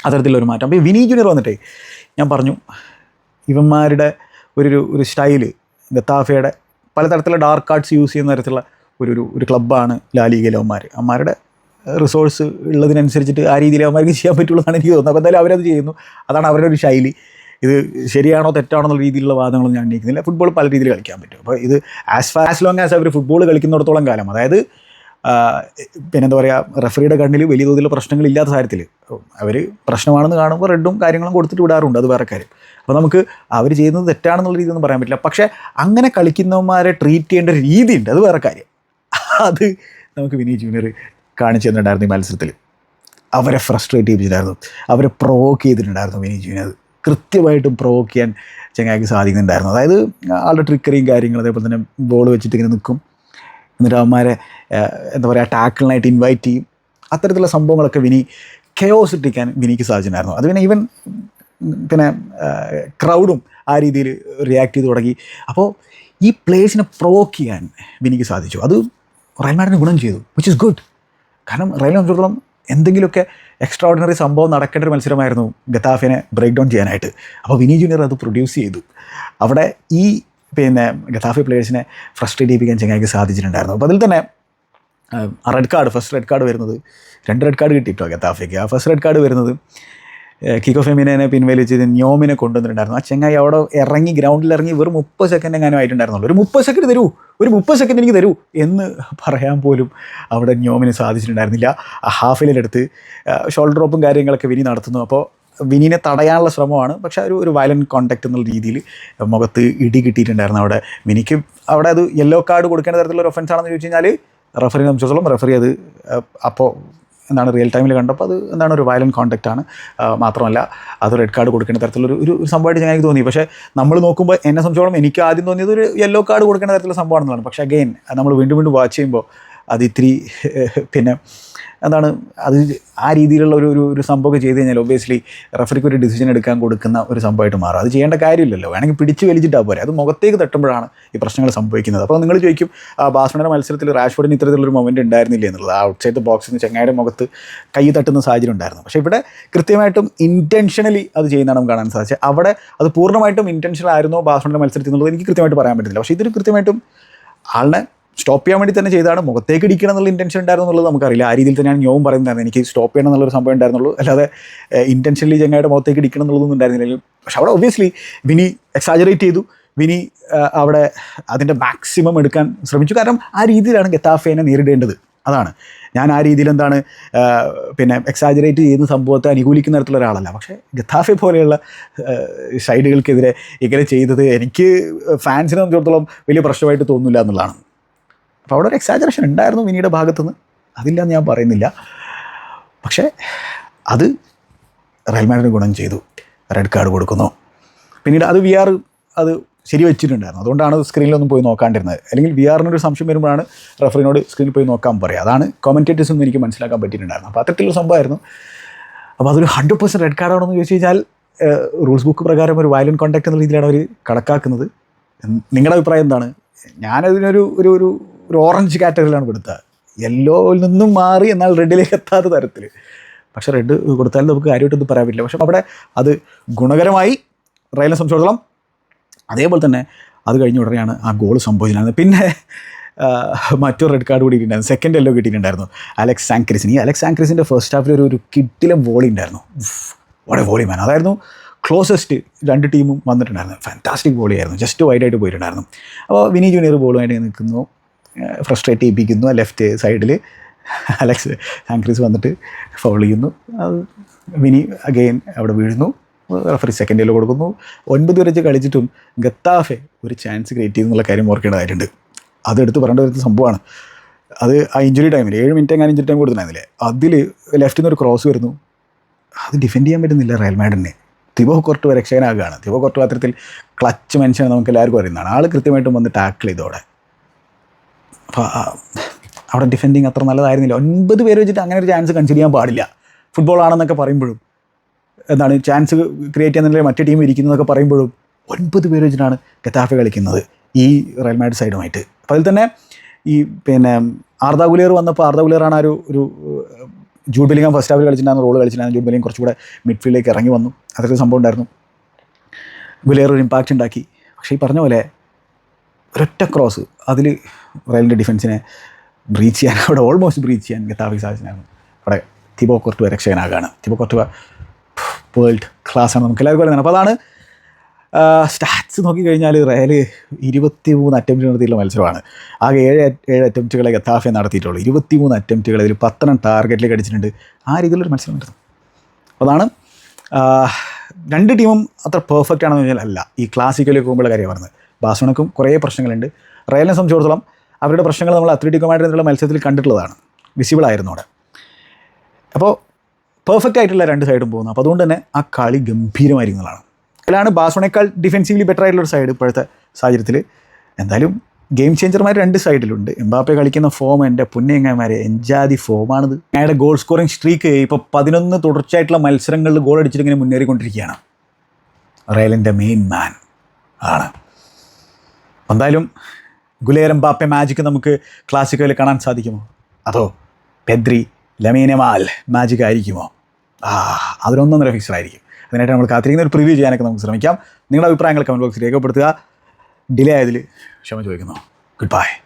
അത്തരത്തിലൊരു മാറ്റം. അപ്പോൾ വിനി ജൂനിയർ വന്നിട്ടേ ഞാൻ പറഞ്ഞു ഇവന്മാരുടെ ഒരു ഒരു- ഒരു സ്റ്റൈൽ ഗത്താഫയുടെ പലതരത്തിലുള്ള ഡാർക്ക് ആർട്സ് യൂസ് ചെയ്യുന്ന തരത്തിലുള്ള ഒരു ഒരു ഒരു ക്ലബ്ബാണ് ലാലിഗയിലെ അവന്മാർ. അവന്മാരുടെ റിസോഴ്സ് ഉള്ളതിനനുസരിച്ചിട്ട് ആ രീതിയിൽ അവന്മാർക്ക് ചെയ്യാൻ പറ്റുള്ളൂ എന്നാണ് എനിക്ക് തോന്നുന്നത്. അപ്പോൾ എന്തായാലും അവരത് ചെയ്യുന്നു. അതാണ് അവരുടെ ഒരു ശൈലി. ഇത് ശരിയാണോ തെറ്റാണോ എന്നുള്ള രീതിയിലുള്ള വാദങ്ങളൊന്നും ഞാൻ ഉന്നയിക്കുന്നില്ല. ഫുട്ബോൾ പല രീതിയിൽ കളിക്കാൻ പറ്റും. അപ്പോൾ ഇത് as far as long as അവർ ഫുട്ബോൾ കളിക്കുന്നിടത്തോളം കാലം അതായത് പിന്നെന്താ പറയുക റെഫറിയുടെ കണ്ണിൽ വലിയ തോതിലുള്ള പ്രശ്നങ്ങളില്ലാത്ത കാര്യത്തിൽ അവർ പ്രശ്നമാണെന്ന് കാണുമ്പോൾ റെഡും കാര്യങ്ങളും കൊടുത്തിട്ട് വിടാറുണ്ട് അത് വേറെ കാര്യം. അപ്പോൾ നമുക്ക് അവർ ചെയ്യുന്നത് തെറ്റാണെന്നുള്ള രീതിയൊന്നും പറയാൻ പറ്റില്ല. പക്ഷേ അങ്ങനെ കളിക്കുന്നവന്മാരെ ട്രീറ്റ് ചെയ്യേണ്ട രീതിയുണ്ട് അത് വേറെ കാര്യം. അത് നമുക്ക് വിനീത് ജൂനിയർ കാണിച്ചു തന്നിട്ടുണ്ടായിരുന്നു ഈ മത്സരത്തിൽ അവരെ ഫ്രസ്ട്രേറ്റ് ചെയ്തിട്ടുണ്ടായിരുന്നു. അവരെ പ്രൊവോക്ക് ചെയ്തിട്ടുണ്ടായിരുന്നു വിനീത് ജൂനിയർ. കൃത്യമായിട്ടും പ്രൊവോക്ക് ചെയ്യാൻ ചങ്ങായിക്ക് സാധിക്കുന്നുണ്ടായിരുന്നു. അതായത് ആളുടെ ട്രിക്കറിയും കാര്യങ്ങളും അതേപോലെ തന്നെ ബോൾ വെച്ചിട്ട് ഇങ്ങനെ നിൽക്കും. എന്നിട്ട് അവന്മാരെ എന്താ പറയുക ടാക്കിളിനായിട്ട് ഇൻവൈറ്റ് ചെയ്യും. അത്തരത്തിലുള്ള സംഭവങ്ങളൊക്കെ വിനി കെയോസ് സൃഷ്ടിക്കാൻ വിനിക്ക് സാധിച്ചിട്ടുണ്ടായിരുന്നു. അത് പിന്നെ ഈവൻ പിന്നെ ക്രൗഡും ആ രീതിയിൽ റിയാക്ട് ചെയ്ത് തുടങ്ങി. അപ്പോൾ ഈ പ്ലേസിനെ പ്രൊവോക്ക് ചെയ്യാൻ വിനിക്ക് സാധിച്ചു. അത് റയൽ ഗുണം ചെയ്തു വിച്ച് ഇസ് ഗുഡ് കാരണം റയൽ മാഡിനോളം എന്തെങ്കിലുമൊക്കെ എക്സ്ട്രാ ഓർഡിനറി സംഭവം നടക്കേണ്ട ഒരു മത്സരമായിരുന്നു ഗത്താഫിനെ ബ്രേക്ക് ഡൗൺ ചെയ്യാനായിട്ട്. അപ്പോൾ വിനി ജൂനിയർ അത് പ്രൊഡ്യൂസ് ചെയ്തു. അവിടെ ഈ പിന്നെ ഗതാഫി പ്ലേയേഴ്സിനെ ഫ്രസ്ട്രേറ്റ് ചെയ്യിപ്പിക്കാൻ ചെങ്ങായിക്ക് സാധിച്ചിട്ടുണ്ടായിരുന്നു. അപ്പോൾ അതിൽ തന്നെ red card first red card വരുന്നത്. രണ്ട് റെഡ് കാർഡ് കിട്ടിയിട്ടോ ഗത്താഫിക്ക് ആ ഫസ്റ്റ് റെഡ് കാർഡ് വരുന്നത് കിക്കോ ഫെമിനെ പിൻവലിച്ച് ന്യോമിനെ കൊണ്ടുവന്നിട്ടുണ്ടായിരുന്നു. ആ ചെങ്ങായി അവിടെ ഇറങ്ങി ഗ്രൗണ്ടിൽ ഇറങ്ങി വെറും മുപ്പത് സെക്കൻഡ് എങ്ങാനും ആയിട്ടുണ്ടായിരുന്നുള്ളൂ. ഒരു മുപ്പത് സെക്കൻഡ് തരൂ. ഒരു മുപ്പത് സെക്കൻഡ് എനിക്ക് തരൂ എന്ന് പറയാൻ പോലും അവിടെ ന്യോമിന് സാധിച്ചിട്ടുണ്ടായിരുന്നില്ല. ഹാഫിലെടുത്ത് ഷോൾഡർ ഡ്രോപ്പും കാര്യങ്ങളൊക്കെ വിനി നടത്തുന്നു. അപ്പോൾ വിനീനെ തടയാനുള്ള ശ്രമമാണ്. പക്ഷെ ഒരു ഒരു വയലന്റ് കോണ്ടാക്ട് എന്നുള്ള രീതിയിൽ മുഖത്ത് ഇടി കിട്ടിയിട്ടുണ്ടായിരുന്നു അവിടെ. വിനിക്ക് അവിടെ അത് യെല്ലോ കാർഡ് കൊടുക്കേണ്ട തരത്തിലുള്ള ഒരു ഒഫൻസ് ആണെന്ന് ചോദിച്ചു കഴിഞ്ഞാൽ റെഫറിനെ സംബന്ധിച്ചിടത്തോളം റഫറി അത് അപ്പോൾ എന്താണ് റിയൽ ടൈമിൽ കണ്ടപ്പോൾ അത് എന്താണ് ഒരു വയലന്റ് കോണ്ടാക്റ്റ് ആണ്. മാത്രമല്ല അത് റെഡ് കാർഡ് കൊടുക്കേണ്ട തരത്തിലുള്ള ഒരു സംഭവമായിട്ട് ഞാൻ എനിക്ക് തോന്നി. പക്ഷേ നമ്മൾ നോക്കുമ്പോൾ എന്നെ സംബന്ധിച്ചോളം എനിക്ക് ആദ്യം തോന്നിയത് ഒരു യെല്ലോ കാർഡ് കൊടുക്കേണ്ട തരത്തിലുള്ള സംഭവമാണെന്നാണ് പക്ഷേ അഗെയിൻ നമ്മൾ വീണ്ടും വീണ്ടും വാച്ച് ചെയ്യുമ്പോൾ അത് ഇത്തിരി പിന്നെ എന്താണ് അത് ആ രീതിയിലുള്ള ഒരു ഒരു സംഭവം ചെയ്ത് കഴിഞ്ഞാൽ ഒബ്വിയസ്ലി റെഫറിക്ക് ഒരു ഡിസിഷൻ എടുക്കാൻ കൊടുക്കുന്ന ഒരു സംഭവമായിട്ട് മാറും. അത് ചെയ്യേണ്ട കാര്യമില്ലല്ലോ. വേണമെങ്കിൽ പിടിച്ച് വലിച്ചിട്ടാ പോരെ. അത് മുഖത്തേക്ക് തട്ടുമ്പോഴാണ് ഈ പ്രശ്നങ്ങൾ സംഭവിക്കുന്നത്. അപ്പോൾ നിങ്ങൾ ചോദിക്കും ആ ബാസ്മണിയുടെ മത്സരത്തിൽ റാഷ്ഫോർഡിന് ഇത്തരത്തിലൊരു മൊമെന്റ് ഉണ്ടായിരുന്നില്ല? എന്നുള്ളത്. ആ ഔട്ട്സൈഡ് ദ ബോക്സിൽ നിന്ന് ചെങ്ങായുടെ മുഖത്ത് കൈ തട്ടുന്ന സാഹചര്യം ഉണ്ടായിരുന്നു. പക്ഷേ ഇവിടെ കൃത്യമായിട്ടും ഇന്റൻഷനലി അത് ചെയ്യുന്നതാണ് നമുക്ക് കാണാൻ സാധിച്ചത്. അവിടെ അത് പൂർണമായിട്ടും ഇന്റൻഷനൽ ആയിരുന്നോ മത്സരത്തിൽ എന്നുള്ളത് എനിക്ക് കൃത്യമായിട്ട് പറയാൻ പറ്റില്ല പക്ഷേ ഇതൊരു കൃത്യമായിട്ടും ആളിനെ സ്റ്റോപ്പ് ചെയ്യാൻ വേണ്ടി തന്നെ ചെയ്താണ് മുഖത്തേക്ക് ഇടിക്കണം എന്നുള്ള ഇന്റൻഷൻ ഉണ്ടായിരുന്നു എന്നുള്ളത് നമുക്കറിയില്ല. ആ രീതിയിൽ തന്നെയാണ് ഞാൻ പറയുന്നത്. എനിക്ക് സ്റ്റോപ്പ് ചെയ്യണം എന്നുള്ളൊരു സംഭവം ഉണ്ടായിരുന്നുള്ളൂ. അല്ലാതെ ഇന്റൻഷനലി ചങ്ങായിട്ട് മുഖത്തേക്ക് ഇടിക്കണം എന്നുള്ളതൊന്നും ഉണ്ടായിരുന്നില്ല. പക്ഷെ അവിടെ ഒബ്വിയസ്ലി വിനി എക്സാജറേറ്റ് ചെയ്തു. വിനി അവിടെ അതിന്റെ മാക്സിമം എടുക്കാൻ ശ്രമിച്ചു. കാരണം ആ രീതിയിലാണ് ഗത്താഫേനെ നേരിടേണ്ടത്. അതാണ്. ഞാൻ ആ രീതിയിൽ എന്താണ് പിന്നെ എക്സാജറേറ്റ് ചെയ്യുന്ന സംഭവത്തെ അനുകൂലിക്കുന്ന തരത്തിലുള്ള ഒരാളല്ല. പക്ഷേ ഗത്താഫെ പോലെയുള്ള സൈഡുകൾക്കെതിരെ ഇങ്ങനെ ചെയ്തത് എനിക്ക് ഫാൻസിനെ സംബന്ധിച്ചിടത്തോളം വലിയ പ്രശ്നമായിട്ട് തോന്നുന്നില്ല എന്നുള്ളതാണ്. അപ്പോൾ അവിടെ ഒരു എക്സാജറേഷൻ ഉണ്ടായിരുന്നു വിനിയുടെ ഭാഗത്തുനിന്ന്. അതില്ലെന്ന് ഞാൻ പറയുന്നില്ല. പക്ഷേ അത് റയൽ മാഡ്രിഡിന് ഗുണം ചെയ്തു. റെഡ് കാർഡ് കൊടുക്കുന്നു. പിന്നീട് അത് വി ആർ അത് ശരി വെച്ചിട്ടുണ്ടായിരുന്നു. അതുകൊണ്ടാണ് സ്ക്രീനിലൊന്നും പോയി നോക്കാണ്ടിരുന്നത്. അല്ലെങ്കിൽ വി ആറിനൊരു സംശയം വരുമ്പോഴാണ് റെഫറിനോട് സ്ക്രീനിൽ പോയി നോക്കാൻ പറയുക. അതാണ് കോമന്റേറ്റേഴ്സ് ഒന്നും എനിക്ക് മനസ്സിലാക്കാൻ പറ്റിയിട്ടുണ്ടായിരുന്നു അപ്പോൾ അത്തരത്തിലുള്ള സംഭവമായിരുന്നു. അപ്പോൾ അതൊരു ഹൺഡ്രഡ് പെർസെന്റ് റെഡ് കാർഡാണെന്ന് ചോദിച്ചു കഴിഞ്ഞാൽ റൂൾസ് ബുക്ക് പ്രകാരം ഒരു വയലന്റ് കോണ്ടാക്ട് എന്ന രീതിയിലാണ് അവർ കണക്കാക്കുന്നത്. നിങ്ങളുടെ അഭിപ്രായം എന്താണ്? ഞാനതിനൊരു ഒരു ഒരു ഒരു ഓറഞ്ച് കാറ്റഗറിയിലാണ് കൊടുത്തത്. യെല്ലോയിൽ നിന്നും മാറി എന്നാൽ റെഡിലേക്ക് എത്താത്ത തരത്തിൽ പക്ഷേ റെഡ് കൊടുത്താലും നമുക്ക് കാര്യമായിട്ടൊന്നും പറയാൻ പറ്റില്ല. പക്ഷേ അവിടെ അത് ഗുണകരമായി റയലിനെ സംബന്ധിച്ചിടത്തോളം അതേപോലെ തന്നെ അത് കഴിഞ്ഞ ഉടനെയാണ് ആ ഗോൾ സംഭവിച്ചിരുന്നത്. പിന്നെ മറ്റൊരു റെഡ് കാർഡ് കൂടി കിട്ടിയിട്ടുണ്ടായിരുന്നു. സെക്കൻഡ് എല്ലോ കിട്ടിയിട്ടുണ്ടായിരുന്നു. അലക്സ് സാങ്ക്രിസിന് ഈ അലക്സ് സാങ്ക്രിസിന്റെ ഫസ്റ്റ് ഹാഫിൽ ഒരു ഒരു കിട്ടിലും വോളി ഉണ്ടായിരുന്നു. വളരെ വോളി മാൻ അതായിരുന്നു ക്ലോസസ്റ്റ് രണ്ട് ടീമും വന്നിട്ടുണ്ടായിരുന്നു. ഫാന്റാസ്റ്റിക് വോളി ആയിരുന്നു. ജസ്റ്റ് വൈഡായിട്ട് പോയിട്ടുണ്ടായിരുന്നു. അപ്പോൾ വിനി ജൂനിയർ ബോളുമായിട്ട് നിൽക്കുന്നു. ഫ്രസ്ട്രേറ്റ് ചെയ്യിപ്പിക്കുന്നു ലെഫ്റ്റ് സൈഡിൽ. അലക്സ് ആങ്ക്രീസ് വന്നിട്ട് ഫൗൾ ചെയ്യുന്നു. അത് വിനി അഗെയിൻ അവിടെ വീഴുന്നു. റഫറി സെക്കൻഡ് കൊടുക്കുന്നു. ഒൻപത് വരെ കളിച്ചിട്ടും ഗത്താഫെ ഒരു ചാൻസ് ക്രിയേറ്റ് ചെയ്യുന്നുള്ള കാര്യം ഓർക്കേണ്ടതായിട്ടുണ്ട്. അതെടുത്ത് പറയേണ്ട ഒരു സംഭവമാണ്. അത് ആ ഇഞ്ചുറി ടൈമിൽ ഏഴ് മിനിറ്റ് എങ്ങനെ ഇഞ്ചുറി ടൈം കൊടുത്തിട്ടുണ്ടായിരുന്നില്ലേ? അതിൽ ലെഫ്റ്റിൽ നിന്ന് ഒരു ക്രോസ് വരുന്നു. അത് ഡിഫെൻഡ് ചെയ്യാൻ പറ്റുന്നില്ല റയൽ മാഡിനെ തിബോ കോർട്ട് രക്ഷകനാകുകയാണ്. തിബോ കോർട്ട് അത്തരത്തിൽ ക്ലച്ച് മനുഷ്യനെ നമുക്ക് എല്ലാവർക്കും അറിയുന്നതാണ്. ആൾ കൃത്യമായിട്ടും വന്ന് ടാക്കിൾ ചെയ്തോടെ അവിടെ ഡിഫെൻഡിങ് അത്ര നല്ലതായിരുന്നില്ല. ഒൻപത് പേര് വെച്ചിട്ട് അങ്ങനെ ഒരു ചാൻസ് കൺസിഡർ ചെയ്യാൻ പാടില്ല. ഫുട്ബോൾ ആണെന്നൊക്കെ പറയുമ്പോഴും എന്താണ് ചാൻസ് ക്രിയേറ്റ് ചെയ്യുന്നതിൽ മറ്റേ ടീം ഇരിക്കുന്നതൊക്കെ പറയുമ്പോഴും ഒൻപത് പേര് വെച്ചിട്ടാണ് ഗത്താഫെ കളിക്കുന്നത് ഈ റയൽ മാഡ് സൈഡുമായിട്ട് അപ്പോൾ അതിൽ തന്നെ ഈ പിന്നെ ആർദാ ഗുലിയർ വന്നപ്പോൾ ആർദാ ഗുലിയറാണ് ആ ഒരു ഒരു ജൂഡ് ഫസ്റ്റ് ഹാഫിൽ കളിച്ചിട്ടുണ്ടായിരുന്ന റോൾ കളിച്ചിട്ടുണ്ടായിരുന്നു ജൂഡ് ബെലിംഗ് കുറച്ചുകൂടെ മിഡ്ഫീൽഡിലേക്ക് ഇറങ്ങി വന്നു. അതൊക്കെ സംഭവം ഉണ്ടായിരുന്നു. ഗുലിയർ ഒരു ഇമ്പാക്റ്റ് ഉണ്ടാക്കി. പക്ഷേ ഈ പറഞ്ഞ പോലെ ഒരൊറ്റ ക്രോസ് അതിൽ റയലിന്റെ ഡിഫൻസിനെ ബ്രീച്ച് ചെയ്യാൻ അവിടെ ഓൾമോസ്റ്റ് ബ്രീച്ച് ചെയ്യാൻ ഗത്താഫി സാധിച്ചിനാകും അവിടെ തിബോ കൊർട്ടുവ രക്ഷകനാകാണ്. തിബോ കൊർട്ടുവ വേൾഡ് ക്ലാസ് ആണ് നമുക്ക് എല്ലാവർക്കും അറിയുന്നത് അപ്പോൾ അതാണ് സ്റ്റാറ്റ്സ് നോക്കിക്കഴിഞ്ഞാൽ റയൽ ഇരുപത്തി മൂന്ന് അറ്റംപ്റ്റ് നടത്തിയിട്ടുള്ള മത്സരമാണ്. ആകെ ഏഴ് ഏഴ് അറ്റംപ്റ്റുകളെ ഗത്താഫെ നടത്തിയിട്ടുള്ളൂ. ഇരുപത്തി മൂന്ന് അറ്റംപ്റ്റുകൾ അതിൽ പത്തെണ്ണം ടാർഗറ്റിലേക്ക് അടിച്ചിട്ടുണ്ട്. ആ രീതിയിലൊരു മത്സരം നടത്തും അതാണ് രണ്ട് ടീമും അത്ര പെർഫെക്റ്റ് ആണെന്ന് പറഞ്ഞാൽ അല്ല. ഈ ക്ലാസിക്കലി പോകുമ്പോൾ കാര്യം പറഞ്ഞത്. ബാസോണക്കും കുറേ പ്രശ്നങ്ങളുണ്ട്. റയലിനെ സംബന്ധിച്ചിടത്തോളം അവരുടെ പ്രശ്നങ്ങൾ നമ്മൾ അത്ലറ്റിക്കുമായിട്ടുള്ള മത്സരത്തിൽ കണ്ടിട്ടുള്ളതാണ്. വിസിബിൾ ആയിരുന്നു അവിടെ. അപ്പോൾ പെർഫെക്റ്റ് ആയിട്ടുള്ള രണ്ട് സൈഡും പോകുന്നു. അപ്പോൾ അതുകൊണ്ട് തന്നെ ആ കളി ഗംഭീരമായിരിക്കുന്നതാണ് അതിലാണ് ബാസോണേക്കാൾ ഡിഫെൻസീവ്ലി ബെറ്റർ ആയിട്ടുള്ള ഒരു സൈഡ് ഇപ്പോഴത്തെ സാഹചര്യത്തിൽ. എന്തായാലും ഗെയിം ചേഞ്ചർമാർ രണ്ട് സൈഡിലുണ്ട് എംബാപ്പെ കളിക്കുന്ന ഫോം എന്റെ പുന്നയങ്ങന്മാരെ എൻജാതി ഫോമാണിത് അയാളുടെ ഗോൾ സ്കോറിംഗ് സ്ട്രീക്ക് ഇപ്പോൾ പതിനൊന്ന് തുടർച്ചയായിട്ടുള്ള മത്സരങ്ങളിൽ ഗോൾ അടിച്ചിട്ട് ഇങ്ങനെ മുന്നേറിക്കൊണ്ടിരിക്കുകയാണ്. റയലിന്റെ മെയിൻ മാൻ ആണ്. എന്തായാലും ഗുലേരം ബാപ്പെ മാജിക്ക് നമുക്ക് ക്ലാസിക്കോയിൽ കാണാൻ സാധിക്കുമോ? അതോ പെദ്രി ലമീനമാൽ മാജിക് ആയിരിക്കുമോ? ആ അതിനൊന്നൊന്നര ഫിക്സർ ആയിരിക്കും. അതിനായിട്ട് നമ്മൾ കാത്തിരിക്കുന്ന ഒരു പ്രിവ്യൂ ചെയ്യാനൊക്കെ നമുക്ക് ശ്രമിക്കാം. നിങ്ങളുടെ അഭിപ്രായങ്ങൾ കമന്റ് ബോക്സിൽ രേഖപ്പെടുത്തുക. ഡിലേ ആയതിൽ ക്ഷമ ചോദിക്കുന്നു. Good bye